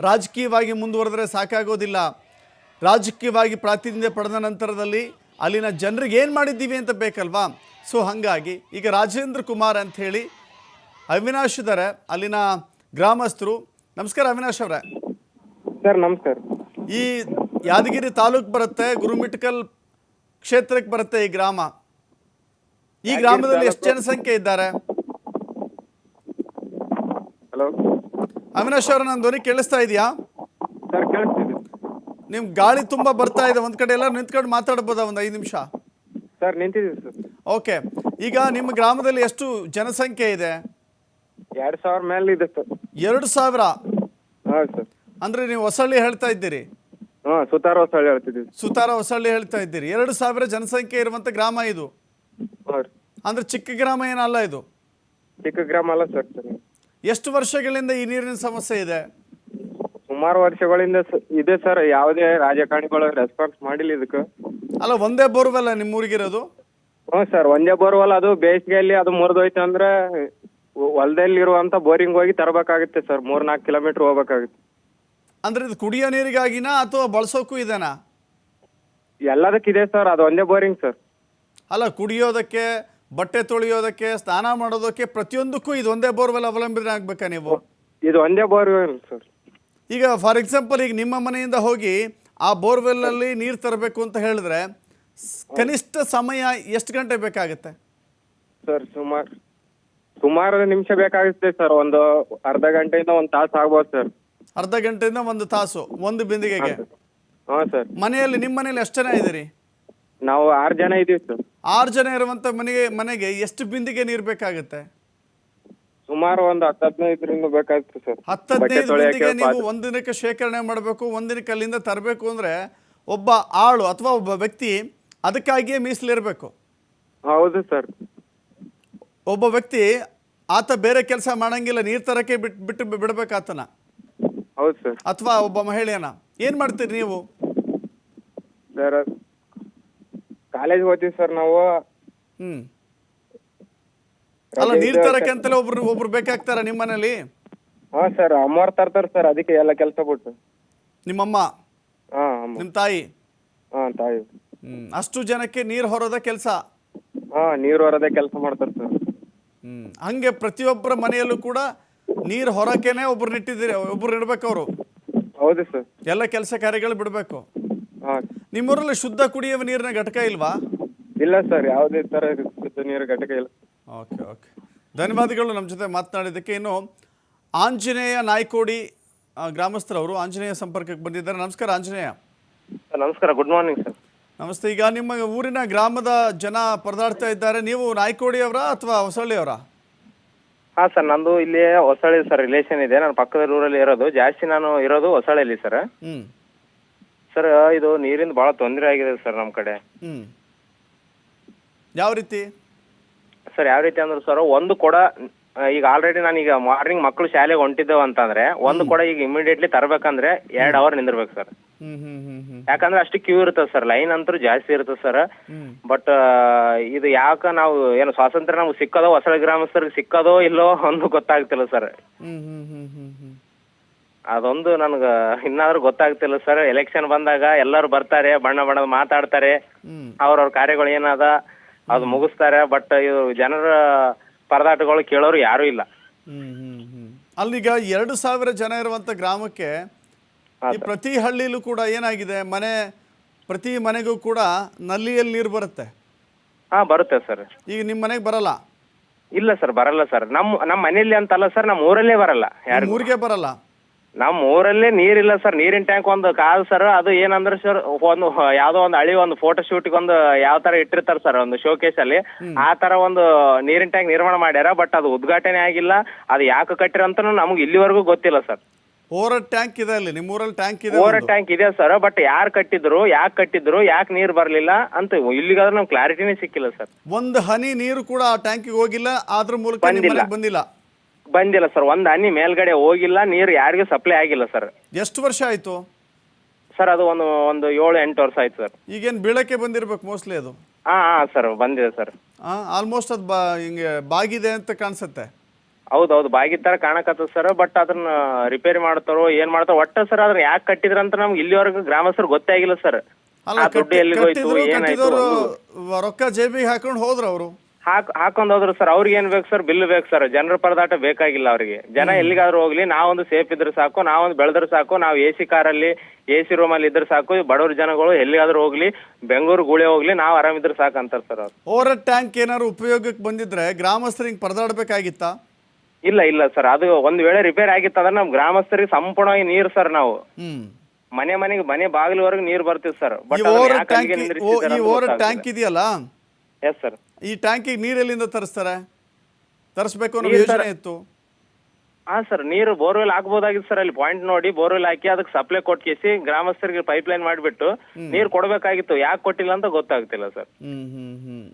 Speaker 1: ರಾಜಕೀಯವಾಗಿ ಮುಂದುವರೆದ್ರೆ ಸಾಕಾಗೋದಿಲ್ಲ. ರಾಜಕೀಯವಾಗಿ ಪ್ರಾತಿನಿಧ್ಯ ಪಡೆದ ನಂತರದಲ್ಲಿ ಅಲ್ಲಿನ ಜನರಿಗೆ ಏನು ಮಾಡಿದ್ದೀವಿ ಅಂತ ಬೇಕಲ್ವಾ? ಸೊ ಹಾಗಾಗಿ ಈಗ ರಾಜೇಂದ್ರ ಕುಮಾರ್ ಅಂತ ಹೇಳಿ ಅವಿನಾಶ್ ಇದ್ದಾರೆ ಅಲ್ಲಿನ ಗ್ರಾಮಸ್ಥರು. ನಮಸ್ಕಾರ ಅವಿನಾಶ್ ಅವರೇ.
Speaker 7: ಸರ್ ನಮಸ್ಕಾರ.
Speaker 1: ಈ ಯಾದಗಿರಿ ತಾಲೂಕ್ ಬರುತ್ತೆ ಗುರುಮಿಟ್ಕಲ್ ಕ್ಷೇತ್ರಕ್ಕೆ ಬರುತ್ತೆ ಈ ಗ್ರಾಮ. ಈ ಗ್ರಾಮದಲ್ಲಿ ಎಷ್ಟು ಜನಸಂಖ್ಯೆ ಇದ್ದಾರೆ?
Speaker 7: ಹಲೋ?
Speaker 1: ಅವಿನಾಶ್ ಅವರ ನನ್ನ ಧ್ವನಿ ಕೇಳಿಸ್ತಾ ಇದೆಯಾ?
Speaker 7: ಸರ್ ಕೇಳಿಸ್ತಿದೆ.
Speaker 1: ನಿಮ್ ಗಾಳಿ ತುಂಬಾ ಬರ್ತಾ ಇದೆ ಒಂದ್ ಕಡೆ ಎಲ್ಲ ನಿಂತ್ಕೊಂಡು ಮಾತಾಡ್ಬೋದಾ ಒಂದು ಐದು ನಿಮಿಷ?
Speaker 7: ಸರ್ ನಿಂತಿದ್ದೀವಿ ಸರ್.
Speaker 1: ಓಕೆ. ಈಗ ನಿಮ್ಮ ಗ್ರಾಮದಲ್ಲಿ ಎಷ್ಟು ಜನಸಂಖ್ಯೆ ಇದೆ?
Speaker 7: ಎರಡು ಸಾವಿರ ಮೇಲೆ ಇದೆ ಸರ್.
Speaker 1: ಎರಡು ಸಾವಿರ?
Speaker 7: ಹಾಂ ಸರ್.
Speaker 1: ಅಂದ್ರೆ ನೀವು ಹೊಸಳ್ಳಿ ಹೇಳ್ತಾ ಇದ್ದೀರಿ?
Speaker 7: ಹಾಂ ಸುತಾರ ಹೊಸಳ್ಳಿ ಹೇಳ್ತಿದ್ದೀವಿ.
Speaker 1: ಸುತಾರ ಹೊಸಳ್ಳಿ ಹೇಳ್ತಾ ಇದ್ದೀರಿ. ಎರಡು ಸಾವಿರ ಜನಸಂಖ್ಯೆ ಇರುವಂತ ಗ್ರಾಮ ಇದು?
Speaker 7: ಹಾಂ
Speaker 1: ಅಂದ್ರೆ ಚಿಕ್ಕ ಗ್ರಾಮ ಏನಲ್ಲ ಇದು?
Speaker 7: ಚಿಕ್ಕ ಗ್ರಾಮ ಅಲ್ಲ ಸರ್.
Speaker 1: ಎಷ್ಟು ವರ್ಷಗಳಿಂದ ಈ ನೀರಿನ ಸಮಸ್ಯೆ ಇದೆ?
Speaker 7: ಸುಮಾರು ವರ್ಷಗಳಿಂದ ಸ- ಇದೆ ಸರ್ ಯಾವುದೇ ರಾಜಕಾರಣಿಗಳು ರೆಸ್ಪಾನ್ಸ್ ಮಾಡಿಲ್ಲ ಇದಕ್ಕೆ.
Speaker 1: ಅಲ್ಲ ಒಂದೇ ಬೋರ್ವೆಲ್ ನಿಮ್ಮ ಊರಿಗಿರೋದು?
Speaker 7: ಹ್ಞೂ ಸರ್ ಒಂದೇ ಬೋರ್ವೆಲ್ ಅದು ಬೇಸಿಗೆಯಲ್ಲಿ ಅದು ಮುರಿದೋಯ್ತು ಅಂದ್ರೆ ಹೊಲದಲ್ಲಿರುವಂಥ ಬೋರಿಂಗ್ ಹೋಗಿ ತರಬೇಕಾಗುತ್ತೆ ಸರ್ ಮೂರ್ ನಾಲ್ಕು ಕಿಲೋಮೀಟರ್ ಹೋಗ್ಬೇಕಾಗುತ್ತೆ.
Speaker 1: ಅಂದ್ರೆ ಇದು ಕುಡಿಯೋ ನೀರಿಗಾಗಿನ ಅಥವಾ ಬಳಸೋಕ್ಕೂ ಇದೆನಾ?
Speaker 7: ಎಲ್ಲದಕ್ಕಿದೆ ಸರ್ ಅದು ಒಂದೇ ಬೋರಿಂಗ್ ಸರ್
Speaker 1: ಅಲ್ಲ ಕುಡಿಯೋದಕ್ಕೆ ಬಟ್ಟೆ ತೊಳೆಯೋದಕ್ಕೆ ಸ್ನಾನ ಮಾಡೋದಕ್ಕೆ ಪ್ರತಿಯೊಂದಕ್ಕೂ ಇದು ಒಂದೇ ಬೋರ್ವೆಲ್ ಅವಲಂಬನೆ ಆಗ್ಬೇಕಾ ನೀವು?
Speaker 7: ಇದು ಒಂದೇ ಬೋರ್ವೆಲ್ ಸರ್
Speaker 1: ಈಗ ಫಾರ್ ಎಕ್ಸಾಂಪಲ್ ಈಗ ನಿಮ್ಮ ಮನೆಯಿಂದ ಹೋಗಿ ಆ ಬೋರ್ವೆಲ್ನಲ್ಲಿ ನೀರು ತರಬೇಕು ಅಂತ ಹೇಳಿದ್ರೆ ಕನಿಷ್ಠ ಸಮಯ ಎಷ್ಟು ಗಂಟೆ ಬೇಕಾಗುತ್ತೆ?
Speaker 7: ಸರ್ ಸುಮಾರು ಸುಮಾರು ನಿಮಿಷ ಬೇಕಾಗುತ್ತೆ ಸರ್ ಒಂದು ಅರ್ಧ ಗಂಟೆಯಿಂದ ಒಂದು ತಾಸು ಆಗ್ಬೋದು ಸರ್.
Speaker 1: ಅರ್ಧ ಗಂಟೆಯಿಂದ ಒಂದು ತಾಸು ಒಂದು ಬಿಂದಿಗೆಗೆ?
Speaker 7: ಹಾಂ ಸರ್.
Speaker 1: ಮನೆಯಲ್ಲಿ ನಿಮ್ಮ ಮನೆಯಲ್ಲಿ ಎಷ್ಟು ಜನ ಇದ್ದೀರಿ?
Speaker 7: ನಾವು ಆರು ಜನ ಇದ್ದೀವಿ ಸರ್.
Speaker 1: ಆರು ಜನ ಇರುವಂತ ಮನೆಗೆ ಮನೆಗೆ ಎಷ್ಟು ಬಿಂದಿಗೆ ನೀರು ಬೇಕಾಗುತ್ತೆ?
Speaker 7: ಸುಮಾರು ಒಂದು ಹತ್ತು ಹದಿನೈದರಿಂದ ಬೇಕಾಗ್ತದೆ ಸರ್.
Speaker 1: ಹತ್ತು
Speaker 7: ಬಟ್ಟೆ
Speaker 1: ಹದಿನೈದು
Speaker 7: ತೊಳೆಯಕ್ಕೆ
Speaker 1: ಬಿಂದಿಗೆ ನೀವು
Speaker 7: ಪಾತ್ರೆ-
Speaker 1: ಒಂದಿನಕ್ಕೆ ಶೇಖರಣೆ ಮಾಡಬೇಕು ಒಂದಿನಕ್ಕೆ ಅಲ್ಲಿಂದ ತರಬೇಕು ಅಂದ್ರೆ ಒಬ್ಬ ಆಳು ಅಥವಾ ಒಬ್ಬ ವ್ಯಕ್ತಿ ಅದಕ್ಕಾಗಿಯೇ ಮೀಸಲಿರಬೇಕು.
Speaker 7: ಹೌದು ಸರ್.
Speaker 1: ಒಬ್ಬ ವ್ಯಕ್ತಿ ಆತ ಬೇರೆ ಕೆಲಸ ಮಾಡಂಗಿಲ್ಲ ನೀರ್ ತರಕ್ಕೆ ಬಿಟ್ಟು ಬಿಟ್ಟು ಬಿಡ್ಬೇಕು ಆತನ.
Speaker 7: ಹೌದು ಸರ್.
Speaker 1: ಅಥವಾ ಒಬ್ಬ ಮಹಿಳೆಯನ. ಏನು ಮಾಡ್ತೀರಿ ನೀವು?
Speaker 7: ಸರ್ ಕಾಲೇಜ್ ಹೋಗ್ತೀವಿ ಸರ್ ನಾವು.
Speaker 1: ಹ್ಞೂ ಅಲ್ಲ ನೀರ್ ತರಕ್ಕೆ ಅಂತಲೇ ಒಬ್ರು ಒಬ್ರು ಬೇಕಾಗ್ತಾರ ನಿಮ್ಮ ಮನೇಲಿ?
Speaker 7: ಹಾ ಸರ್ ಅಮ್ಮವ್ರು ತರ್ತಾರ ಸರ್ ಅದಕ್ಕೆ ಎಲ್ಲ ಕೆಲಸ ಕೊಟ್ಟು.
Speaker 1: ನಿಮ್ಮಮ್ಮ?
Speaker 7: ಹಾ ಅಮ್ಮ.
Speaker 1: ನಿಮ್ಮ ತಾಯಿ?
Speaker 7: ಹಾ ತಾಯಿ.
Speaker 1: ಅಷ್ಟು ಜನಕ್ಕೆ ನೀರ್ ಹೊರೋದ ಕೆಲಸ?
Speaker 7: ಹಾ ನೀರು ಹೊರದೇ ಕೆಲಸ ಮಾಡ್ತಾರ ಸರ್.
Speaker 1: ಹ್ಮ್ ಹಂಗೆ ಪ್ರತಿಯೊಬ್ಬರ ಮನೆಯಲ್ಲೂ ಕೂಡ ನೀರ್ ಹೊರಕೇನೆ ಒಬ್ರು ನಿಟ್ಟಿದ್ದೀರಿ ಒಬ್ರು ಇಡ್ಬೇಕು ಅವರು?
Speaker 7: ಹೌದು ಸರ್.
Speaker 1: ಎಲ್ಲ ಕೆಲಸ ಕಾರ್ಯಗಳು ಬಿಡಬೇಕು?
Speaker 7: ಹಾ.
Speaker 1: ನಿಮ್ಮೂರಲ್ಲಿ ಶುದ್ಧ ಕುಡಿಯುವ ನೀರಿನ ಘಟಕ ಇಲ್ವಾ?
Speaker 7: ಇಲ್ಲ ಸರ್ ಯಾವುದೇ ತರ ಶುದ್ಧ ನೀರು ಘಟಕ ಇಲ್ಲ.
Speaker 1: ಓಕೆ ಓಕೆ ಧನ್ಯವಾದಗಳು ನಮ್ಮ ಜೊತೆ ಮಾತನಾಡಿದ್ದಕ್ಕೆ. ಇನ್ನು ಆಂಜನೇಯ ನಾಯ್ಕೋಡಿ ಗ್ರಾಮಸ್ಥರವರು ಆಂಜನೇಯ ಸಂಪರ್ಕಕ್ಕೆ ಬಂದಿದ್ದಾರೆ. ನಮಸ್ಕಾರ ಆಂಜನೇಯ.
Speaker 7: ಸರ್ ನಮಸ್ಕಾರ. ಗುಡ್ ಮಾರ್ನಿಂಗ್ ಸರ್
Speaker 1: ನಮಸ್ತೆ. ಈಗ ನಿಮ್ಮ ಊರಿನ ಗ್ರಾಮದ ಜನ ಪರದಾಡ್ತಾ ಇದ್ದಾರೆ. ನೀವು ನಾಯ್ಕೋಡಿ ಅವರ ಅಥವಾ ಹೊಸಳ್ಳಿ ಹಾ
Speaker 8: ಹಾಂ ಸರ್ ನಂದು ಇಲ್ಲಿ ಹೊಸಳ್ಳಿ ಸರ್ ರಿಲೇಷನ್ ಇದೆ. ನಾನು ಪಕ್ಕದ ಊರಲ್ಲಿ ಇರೋದು. ಜಾಸ್ತಿ ನಾನು ಇರೋದು ಹೊಸಳ್ಳಿಯಲ್ಲಿ ಸರ್. ಸರ್ ಇದು ನೀರಿಂದ ಬಹಳ ತೊಂದರೆ ಆಗಿದೆ ಸರ್ ನಮ್ಮ ಕಡೆ.
Speaker 1: ಯಾವ ರೀತಿ?
Speaker 8: ಸರ್ ಯಾವ ರೀತಿ ಅಂದ್ರೆ ಸರ್ ಒಂದು ಕೊಡ ಈಗ ಆಲ್ರೆಡಿ ಈಗ ಮಾರ್ನಿಂಗ್ ಮಕ್ಕಳು ಶಾಲೆಗೆ ಹೊಂಟಿದ್ದೇವೆ ಅಂತಂದ್ರೆ ಒಂದು ಕೂಡ ಈಗ ಇಮಿಡಿಯೇಟ್ಲಿ ತರಬೇಕಂದ್ರೆ ಎರಡ್ ಅವರ್ ನಿಂದಿರ್ಬೇಕು ಸರ್. ಯಾಕಂದ್ರೆ ಅಷ್ಟು ಕ್ಯೂ ಇರುತ್ತೆ ಸರ್ ಲೈನ್ ಅಂತೂ ಜಾಸ್ತಿ ಇರುತ್ತೆ ಸರ್. ಬಟ್ ಇದು ಯಾಕ ನಾವು ಏನು ಸ್ವಾತಂತ್ರ್ಯ ನಮ್ಗೆ ಸಿಕ್ಕದೋ ಹೊಸ ಗ್ರಾಮಸ್ಥರಿಗೆ ಸಿಕ್ಕದೋ ಇಲ್ಲೋ ಒಂದು ಗೊತ್ತಾಗ್ತಿಲ್ಲ ಸರ್. ಅದೊಂದು ನನ್ಗ ಇನ್ನಾದ್ರೂ ಗೊತ್ತಾಗ್ತಿಲ್ಲ ಸರ್. ಎಲೆಕ್ಷನ್ ಬಂದಾಗ ಎಲ್ಲರೂ ಬರ್ತಾರೆ ಬಣ್ಣ ಬಣ್ಣದ ಮಾತಾಡ್ತಾರೆ. ಅವ್ರವ್ರ ಕಾರ್ಯಗಳು ಏನದ ಅದು ಮುಗಿಸ್ತಾರೆ ಬಟ್ ಇದು ಜನರ ಪರದಾಟಗಳು ಕೇಳೋರು ಯಾರು ಇಲ್ಲ.
Speaker 1: ಹ್ಮ್ ಹ್ಮ್ ಹ್ಮ್. ಅಲ್ಲೀಗ ಎರಡು ಸಾವಿರ ಜನ ಇರುವಂತ ಗ್ರಾಮಕ್ಕೆ ಈ ಪ್ರತಿ ಹಳ್ಳಿಲೂ ಕೂಡ ಏನಾಗಿದೆ? ಮನೆ ಪ್ರತಿ ಮನೆಗೂ ಕೂಡ ನಲ್ಲಿಯಲ್ಲಿ ನೀರು ಬರುತ್ತೆ.
Speaker 8: ಹಾ ಬರುತ್ತೆ ಸರ್.
Speaker 1: ಈಗ ನಿಮ್ಮ ಮನೆಗೆ ಬರಲ್ಲ?
Speaker 8: ಇಲ್ಲ ಸರ್ ಬರಲ್ಲ ಸರ್. ನಮ್ಮ ನಮ್ಮ ಮನೆಯಲ್ಲಿ ಅಂತಲ್ಲ ಸರ್ ನಮ್ಮ ಊರಲ್ಲೇ ಬರಲ್ಲ ಯಾರು
Speaker 1: ಊರಿಗೆ ಬರಲ್ಲ?
Speaker 8: ನಮ್ಮ ಊರಲ್ಲೇ ನೀರಿಲ್ಲ ಸರ್ ನೀರಿನ ಟ್ಯಾಂಕ್ ಒಂದು ಕಾಲ್ ಸರ್ ಅದು ಏನಂದ್ರೆ ಸರ್ ಒಂದು ಯಾವುದೋ ಒಂದು ಹಳಿ ಒಂದು ಫೋಟೋ ಶೂಟ್ಗೆ ಒಂದು ಯಾವ ತರ ಇಟ್ಟಿರ್ತಾರ ಸರ್ ಒಂದು ಶೋಕೇಸ್ ಅಲ್ಲಿ. ಆ ತರ ಒಂದು ನೀರಿನ ಟ್ಯಾಂಕ್ ನಿರ್ಮಾಣ ಮಾಡ್ಯಾರ ಬಟ್ ಅದು ಉದ್ಘಾಟನೆ ಆಗಿಲ್ಲ ಅದು ಯಾಕೆ ಕಟ್ಟಿರ ಅಂತ ನಮಗೆ ಇಲ್ಲಿವರೆಗೂ ಗೊತ್ತಿಲ್ಲ ಸರ್.
Speaker 1: ಓರ ಟ್ಯಾಂಕ್ ಇದೆ ಅಲ್ಲಿ ನಿಮ್ಮ ಊರಲ್ಲಿ ಟ್ಯಾಂಕ್ ಇದೆ
Speaker 8: ಓವರ್
Speaker 1: ಒಂದು.
Speaker 8: ಟ್ಯಾಂಕ್ ಇದೆ ಸರ್ ಬಟ್ ಯಾರು ಕಟ್ಟಿದ್ರು ಯಾಕೆ ಕಟ್ಟಿದ್ರು ಯಾಕೆ ನೀರು ಬರಲಿಲ್ಲ ಅಂತ ಇಲ್ಲಿಗಾದ್ರೂ ನಮ್ಗೆ ಕ್ಲಾರಿಟಿನೇ ಸಿಕ್ಕಿಲ್ಲ ಸರ್.
Speaker 1: ಒಂದು ಹನಿ ನೀರು ಕೂಡ ಆ ಟ್ಯಾಂಕಿಗೆ ಹೋಗಿಲ್ಲ ಅದ್ರ ಮೂಲಕ ನಿಮ್ಮ
Speaker 8: ಬಂದಿಲ್ಲ.
Speaker 1: ಮನೆಗೆ ಬಂದಿಲ್ಲ.
Speaker 8: ಬಂದಿಲ್ಲ ಸರ್. ಒಂದ್ ಹನಿ ಮೇಲ್ಗಡೆ ಹೋಗಿಲ್ಲ ನೀರು ಯಾರಿಗೂ ಸಪ್ಲೈ ಆಗಿಲ್ಲ ಸರ್.
Speaker 1: ಎಷ್ಟು ವರ್ಷ ಆಯ್ತು?
Speaker 8: ಸರ್ ಅದು ಒಂದು ಒಂದು ಏಳು ಎಂಟು ವರ್ಷ ಆಯ್ತು ಸರ್.
Speaker 1: ಈಗೇನ್ ಬೀಳಕ್ಕೆ ಬಂದಿರ್ಬೇಕು ಮೋಸ್ಟ್ಲಿ ಅದು?
Speaker 8: ಹಾ ಹಾ ಸರ್ ಬಂದಿದೆ ಸರ್.
Speaker 1: ಆಲ್ಮೋಸ್ಟ್ ಅದು ಬಾ ಹಿಂಗೆ ಬಾಗಿದೆ ಅಂತ ಕಾಣಿಸುತ್ತೆ?
Speaker 8: ಹೌದು ಹೌದು ಬಾಗಿದ ತರ ಕಾಣಕತ್ತದ ಸರ್ ಬಟ್ ಅದನ್ನ ರಿಪೇರಿ ಮಾಡ್ತಾರೋ ಏನ್ ಮಾಡ್ತಾರೋ ಒಟ್ಟ ಸರ್ ಅದನ್ನ ಯಾಕೆ ಕಟ್ಟಿದ್ರ ಅಂತ ನಮ್ಗೆ ಇಲ್ಲಿವರೆಗೂ ಗ್ರಾಮಸ್ಥರು ಗೊತ್ತೇ ಆಗಿಲ್ಲ ಸರ್.
Speaker 1: ಅಲ್ಲ
Speaker 8: ಆ ದುಡ್ಡು
Speaker 1: ಕಟ್ಟಿ
Speaker 8: ಎಲ್ಲಿಗೆ ಹೋಯ್ತು
Speaker 1: ಕಟ್ಟಿದ್ರು
Speaker 8: ಏನಾಯ್ತು
Speaker 1: ಕಟ್ಟಿದವರು ರೊಕ್ಕ ಜೇಬಿಗೆ ಹಾಕೊಂಡು ಹೋದ್ರ ಅವರು.
Speaker 8: ಹಾಕ್ ಹಾಕೊಂಡ್ ಹೋದ್ರು ಸರ್ ಅವ್ರಿಗೆ ಏನ್ ಬೇಕು ಸರ್? ಬಿಲ್ ಬೇಕು ಸರ್. ಜನರ ಪರದಾಟ ಬೇಕಾಗಿಲ್ಲ ಅವ್ರಿಗೆ. ಜನ ಎಲ್ಲಿಗಾದ್ರೂ ಹೋಗ್ಲಿ ನಾವೊಂದು ಸೇಫ್ ಇದ್ರೆ ಸಾಕು ನಾವೊಂದು ಬೆಳೆದ್ರೆ ಸಾಕು ನಾವು ಎ ಸಿ ಕಾರಲ್ಲಿ ಎ ಸಿ ರೂಮಲ್ಲಿ ಇದ್ರೆ ಸಾಕು ಬಡವ್ರ ಜನಗಳು ಎಲ್ಲಿಗಾದ್ರೂ ಹೋಗ್ಲಿ ಬೆಂಗಳೂರು ಗುಳೆ ಹೋಗ್ಲಿ ನಾವು ಆರಾಮಿದ್ರೆ ಸಾಕು ಅಂತಾರೆ ಸರ್ ಅವ್ರು.
Speaker 1: ಓವರ್ ಟ್ಯಾಂಕ್ ಏನಾದ್ರು ಉಪಯೋಗಕ್ಕೆ ಬಂದಿದ್ರೆ ಗ್ರಾಮಸ್ಥರಿಗೆ ಪರದಾಡಬೇಕಾಗಿತ್ತಾ?
Speaker 8: ಇಲ್ಲ ಇಲ್ಲ ಸರ್. ಅದು ಒಂದ್ ವೇಳೆ ರಿಪೇರ್ ಆಗಿತ್ತಂದ್ರೆ ನಮ್ ಗ್ರಾಮಸ್ಥರಿಗೆ ಸಂಪೂರ್ಣವಾಗಿ ನೀರು ಸರ್ ನಾವು.
Speaker 1: ಹ್ಮ್.
Speaker 8: ಮನೆ ಮನೆಗೆ ಮನೆ ಬಾಗಿಲವರೆಗೆ ನೀರು ಬರ್ತೀವಿ ಸರ್.
Speaker 1: ಈ ಓವರ್ ಟ್ಯಾಂಕ್ ಈ ಓವರ್ ಟ್ಯಾಂಕ್ ಇದೆಯಲ್ಲ?
Speaker 8: ಎಸ್ ಸರ್
Speaker 1: ಈ ಟ್ಯಾಂಕಿಗೆ ನೀರು ಎಲ್ಲಿಂದ ತರಿಸ್ತಾರೆ? ತರಿಸ್ಬೇಕು ಅನ್ನೋ
Speaker 8: ನೀರ್
Speaker 1: ಯೋಜನೆ
Speaker 8: ತರ-
Speaker 1: ಇತ್ತು.
Speaker 8: ಹಾ ಸರ್ ನೀರು ಬೋರ್ವೆಲ್ ಹಾಕ್ಬೋದಾಗಿತ್ತು ಸರ್ ಅಲ್ಲಿ ಪಾಯಿಂಟ್ ನೋಡಿ ಬೋರ್ವೆಲ್ ಹಾಕಿ ಅದಕ್ಕೆ ಸಪ್ಲೈ ಕೊಟ್ಕೇಸಿ ಗ್ರಾಮಸ್ಥರಿಗೆ ಪೈಪ್ ಲೈನ್ ಮಾಡಿಬಿಟ್ಟು ನೀರು ಕೊಡಬೇಕಾಗಿತ್ತು. ಯಾಕೆ ಕೊಟ್ಟಿಲ್ಲ ಅಂತ ಗೊತ್ತಾಗ್ತಿಲ್ಲ ಸರ್.
Speaker 1: ಹ್ಮ್ ಹ್ಮ್ ಹ್ಮ್.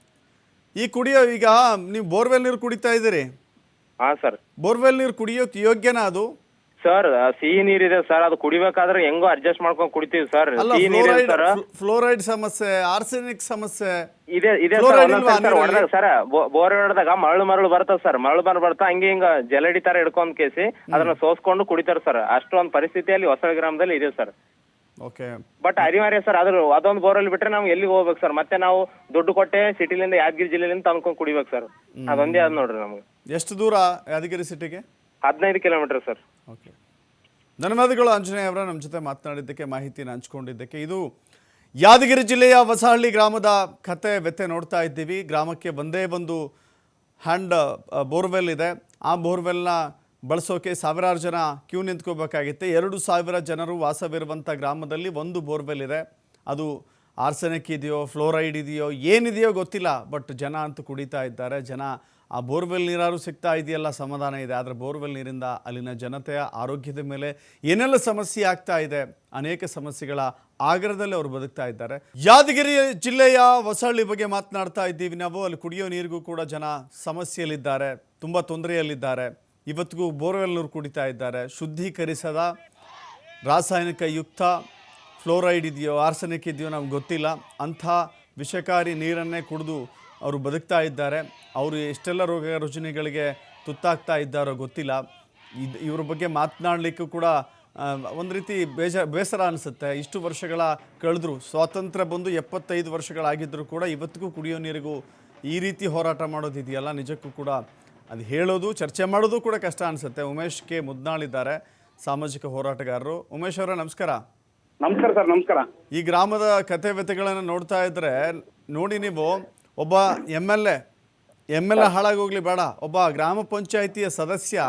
Speaker 1: ಈ ಕುಡಿಯೋ ಈಗ ನೀವು ಬೋರ್ವೆಲ್ ನೀರು ಕುಡಿತಾ ಇದ್ದೀರಿ?
Speaker 8: ಹಾ ಸರ್.
Speaker 1: ಬೋರ್ವೆಲ್ ನೀರು ಕುಡಿಯೋಕೆ ಯೋಗ್ಯನಾ ಅದು?
Speaker 8: ಸರ್ ಸಿಹಿ ನೀರಿದೆ ಸರ್ ಅದು ಕುಡಿಬೇಕಾದ್ರೆ ಹೆಂಗೋ ಅಡ್ಜಸ್ಟ್ ಮಾಡ್ಕೊಂಡು ಕುಡಿತೀವಿ ಸರ್.
Speaker 1: ಅಲ್ಲ
Speaker 8: ಸಿಹಿ ನೀರಿದೆ
Speaker 1: ಫ್ಲೋರೈಡ್
Speaker 8: ಸರ್.
Speaker 1: ಫ್ಲೋರೈಡ್ ಸಮಸ್ಯೆ ಆರ್ಸೆನಿಕ್ ಸಮಸ್ಯೆ.
Speaker 8: ಇದೆ ಇದೆ
Speaker 1: Fluoride
Speaker 8: ಸರ್
Speaker 1: ಇಲ್ವಾ
Speaker 8: ಸರ್
Speaker 1: ನೀರಲ್ಲಿ?
Speaker 8: ಹೊಡೆದಾಗ ಸರ್ ಬೋರ್ ಹೊಡೆದಾಗ ಮರಳು ಮರಳು ಬರ್ತದೆ ಸರ್ ಮರಳು ಮರಳು ಬರ್ತಾ ಹಂಗೆ ಹಿಂಗ ಜಲಡಿ ತರ ಹಿಡ್ಕೊಂಡ್ ಕೇಸಿ ಅದನ್ನ ಸೋಸ್ಕೊಂಡು ಕುಡಿತಾರೆ ಸರ್. ಅಷ್ಟೊಂದು ಪರಿಸ್ಥಿತಿಯಲ್ಲಿ ಹೊಸ ಗ್ರಾಮದಲ್ಲಿ ಇದೆ ಸರ್.
Speaker 1: ಓಕೆ.
Speaker 8: ಬಟ್ ಅನಿವಾರ್ಯ ಸರ್ ಅದ್ರ ಅದೊಂದು ಬೋರಲ್ಲಿ ಬಿಟ್ರೆ ನಾವು ಎಲ್ಲಿಗೆ ಹೋಗ್ಬೇಕು ಸರ್? ಮತ್ತೆ ನಾವು ದುಡ್ಡು ಕೊಟ್ಟೆ ಸಿಟಿಲಿಂದ ಯಾದಗಿರಿ ಜಿಲ್ಲೆಯಿಂದ ತಂದ್ಕೊಂಡು ಕುಡಿಬೇಕು ಸರ್. ಅದೊಂದೇ ಅದ್ ನೋಡ್ರಿ ನಮ್ಗೆ.
Speaker 1: ಎಷ್ಟು ದೂರ ಯಾದಗಿರಿ ಸಿಟಿಗೆ
Speaker 8: ಹದಿನೈದು ಕಿಲೋಮೀಟರ್ ಸರ್.
Speaker 1: ಓಕೆ ಧನ್ಯವಾದಗಳು ಆಂಜನೇಯ ಅವರ ನಮ್ಮ ಜೊತೆ ಮಾತನಾಡಿದ್ದಕ್ಕೆ, ಮಾಹಿತಿನ ಹಂಚ್ಕೊಂಡಿದ್ದಕ್ಕೆ ಇದು ಯಾದಗಿರಿ ಜಿಲ್ಲೆಯ ಹೊಸಹಳ್ಳಿ ಗ್ರಾಮದ ಕತೆ ವ್ಯತೆ ನೋಡ್ತಾ ಇದ್ದೀವಿ. ಗ್ರಾಮಕ್ಕೆ ಒಂದೇ ಒಂದು ಹ್ಯಾಂಡ್ ಬೋರ್ವೆಲ್ ಇದೆ. ಆ ಬೋರ್ವೆಲ್ನ ಬಳಸೋಕೆ ಸಾವಿರಾರು ಜನ ಕ್ಯೂ ನಿಂತ್ಕೋಬೇಕಾಗಿತ್ತು. ಎರಡು ಸಾವಿರ ಜನರು ವಾಸವಿರುವಂಥ ಗ್ರಾಮದಲ್ಲಿ ಒಂದು ಬೋರ್ವೆಲ್ ಇದೆ. ಅದು ಆರ್ಸೆನಿಕ್ ಇದೆಯೋ, ಫ್ಲೋರೈಡ್ ಇದೆಯೋ, ಏನಿದೆಯೋ ಗೊತ್ತಿಲ್ಲ. ಬಟ್ ಜನ ಅಂತೂ ಕುಡಿತಾ ಇದ್ದಾರೆ. ಜನ ಆ ಬೋರ್ವೆಲ್ ನೀರಾರು ಸಿಗ್ತಾ ಇದೆಯಲ್ಲ? ಸಮಾಧಾನ ಇದೆ. ಆದರೆ ಬೋರ್ವೆಲ್ ನೀರಿಂದ ಅಲ್ಲಿನ ಜನತೆಯ ಆರೋಗ್ಯದ ಮೇಲೆ ಏನೆಲ್ಲ ಸಮಸ್ಯೆ ಆಗ್ತಾ ಇದೆ? ಅನೇಕ ಸಮಸ್ಯೆಗಳ ಆಗರದಲ್ಲಿ ಅವರು ಬದುಕ್ತಾ ಇದ್ದಾರೆ. ಯಾದಗಿರಿ ಜಿಲ್ಲೆಯ ಹೊಸಹಳ್ಳಿ ಬಗ್ಗೆ ಮಾತನಾಡ್ತಾ ಇದ್ದೀವಿ ನಾವು. ಅಲ್ಲಿ ಕುಡಿಯೋ ನೀರಿಗೂ ಕೂಡ ಜನ ಸಮಸ್ಯೆಯಲ್ಲಿದ್ದಾರೆ. ತುಂಬ ತೊಂದರೆಯಲ್ಲಿದ್ದಾರೆ. ಇವತ್ತಿಗೂ ಬೋರ್ವೆಲ್ ನೀರು ಕುಡಿತಾ ಇದ್ದಾರೆ. ಶುದ್ಧೀಕರಿಸದ ರಾಸಾಯನಿಕ ಯುಕ್ತ ಫ್ಲೋರೈಡ್ ಇದೆಯೋ, ಆರ್ಸನಿಕ್ ಇದೆಯೋ ನಮ್ಗೆ ಗೊತ್ತಿಲ್ಲ. ಅಂಥ ವಿಷಕಾರಿ ನೀರನ್ನೇ ಕುಡಿದು ಅವರು ಬದುಕ್ತಾ ಇದ್ದಾರೆ. ಅವರು ಎಷ್ಟೆಲ್ಲ ರೋಗ ರುಜಿನಿಗಳಿಗೆ ತುತ್ತಾಗ್ತಾ ಇದ್ದಾರೋ ಗೊತ್ತಿಲ್ಲ. ಇದು ಇವ್ರ ಬಗ್ಗೆ ಮಾತನಾಡಲಿಕ್ಕೂ ಕೂಡ ಒಂದು ರೀತಿ ಬೇಜ ಬೇಸರ ಅನಿಸುತ್ತೆ. ಇಷ್ಟು ವರ್ಷಗಳ ಕಳೆದ್ರು ಸ್ವಾತಂತ್ರ್ಯ ಬಂದು ಎಪ್ಪತ್ತೈದು ವರ್ಷಗಳಾಗಿದ್ದರೂ ಕೂಡ ಇವತ್ತಿಗೂ ಕುಡಿಯೋ ನೀರಿಗೂ ಈ ರೀತಿ ಹೋರಾಟ ಮಾಡೋದಿದೆಯಲ್ಲ? ನಿಜಕ್ಕೂ ಕೂಡ ಅದು ಹೇಳೋದು ಚರ್ಚೆ ಮಾಡೋದು ಕೂಡ ಕಷ್ಟ ಅನಿಸುತ್ತೆ. ಉಮೇಶ್ ಕೆ ಮುದ್ನಾಳಿದ್ದಾರೆ ಸಾಮಾಜಿಕ ಹೋರಾಟಗಾರರು. ಉಮೇಶ್ ಅವರ ನಮಸ್ಕಾರ.
Speaker 9: ನಮಸ್ಕಾರ ಸರ್ ನಮಸ್ಕಾರ.
Speaker 1: ಈ ಗ್ರಾಮದ ಕತೆ ವ್ಯತೆಗಳನ್ನು ನೋಡ್ತಾ ಇದ್ರೆ ನೋಡಿ ನೀವು ಒಬ್ಬ M L A M L A ಹಾಳಾಗೋಗ್ಲಿ ಬೇಡ. ಒಬ್ಬ ಗ್ರಾಮ ಪಂಚಾಯಿತಿಯ ಸದಸ್ಯ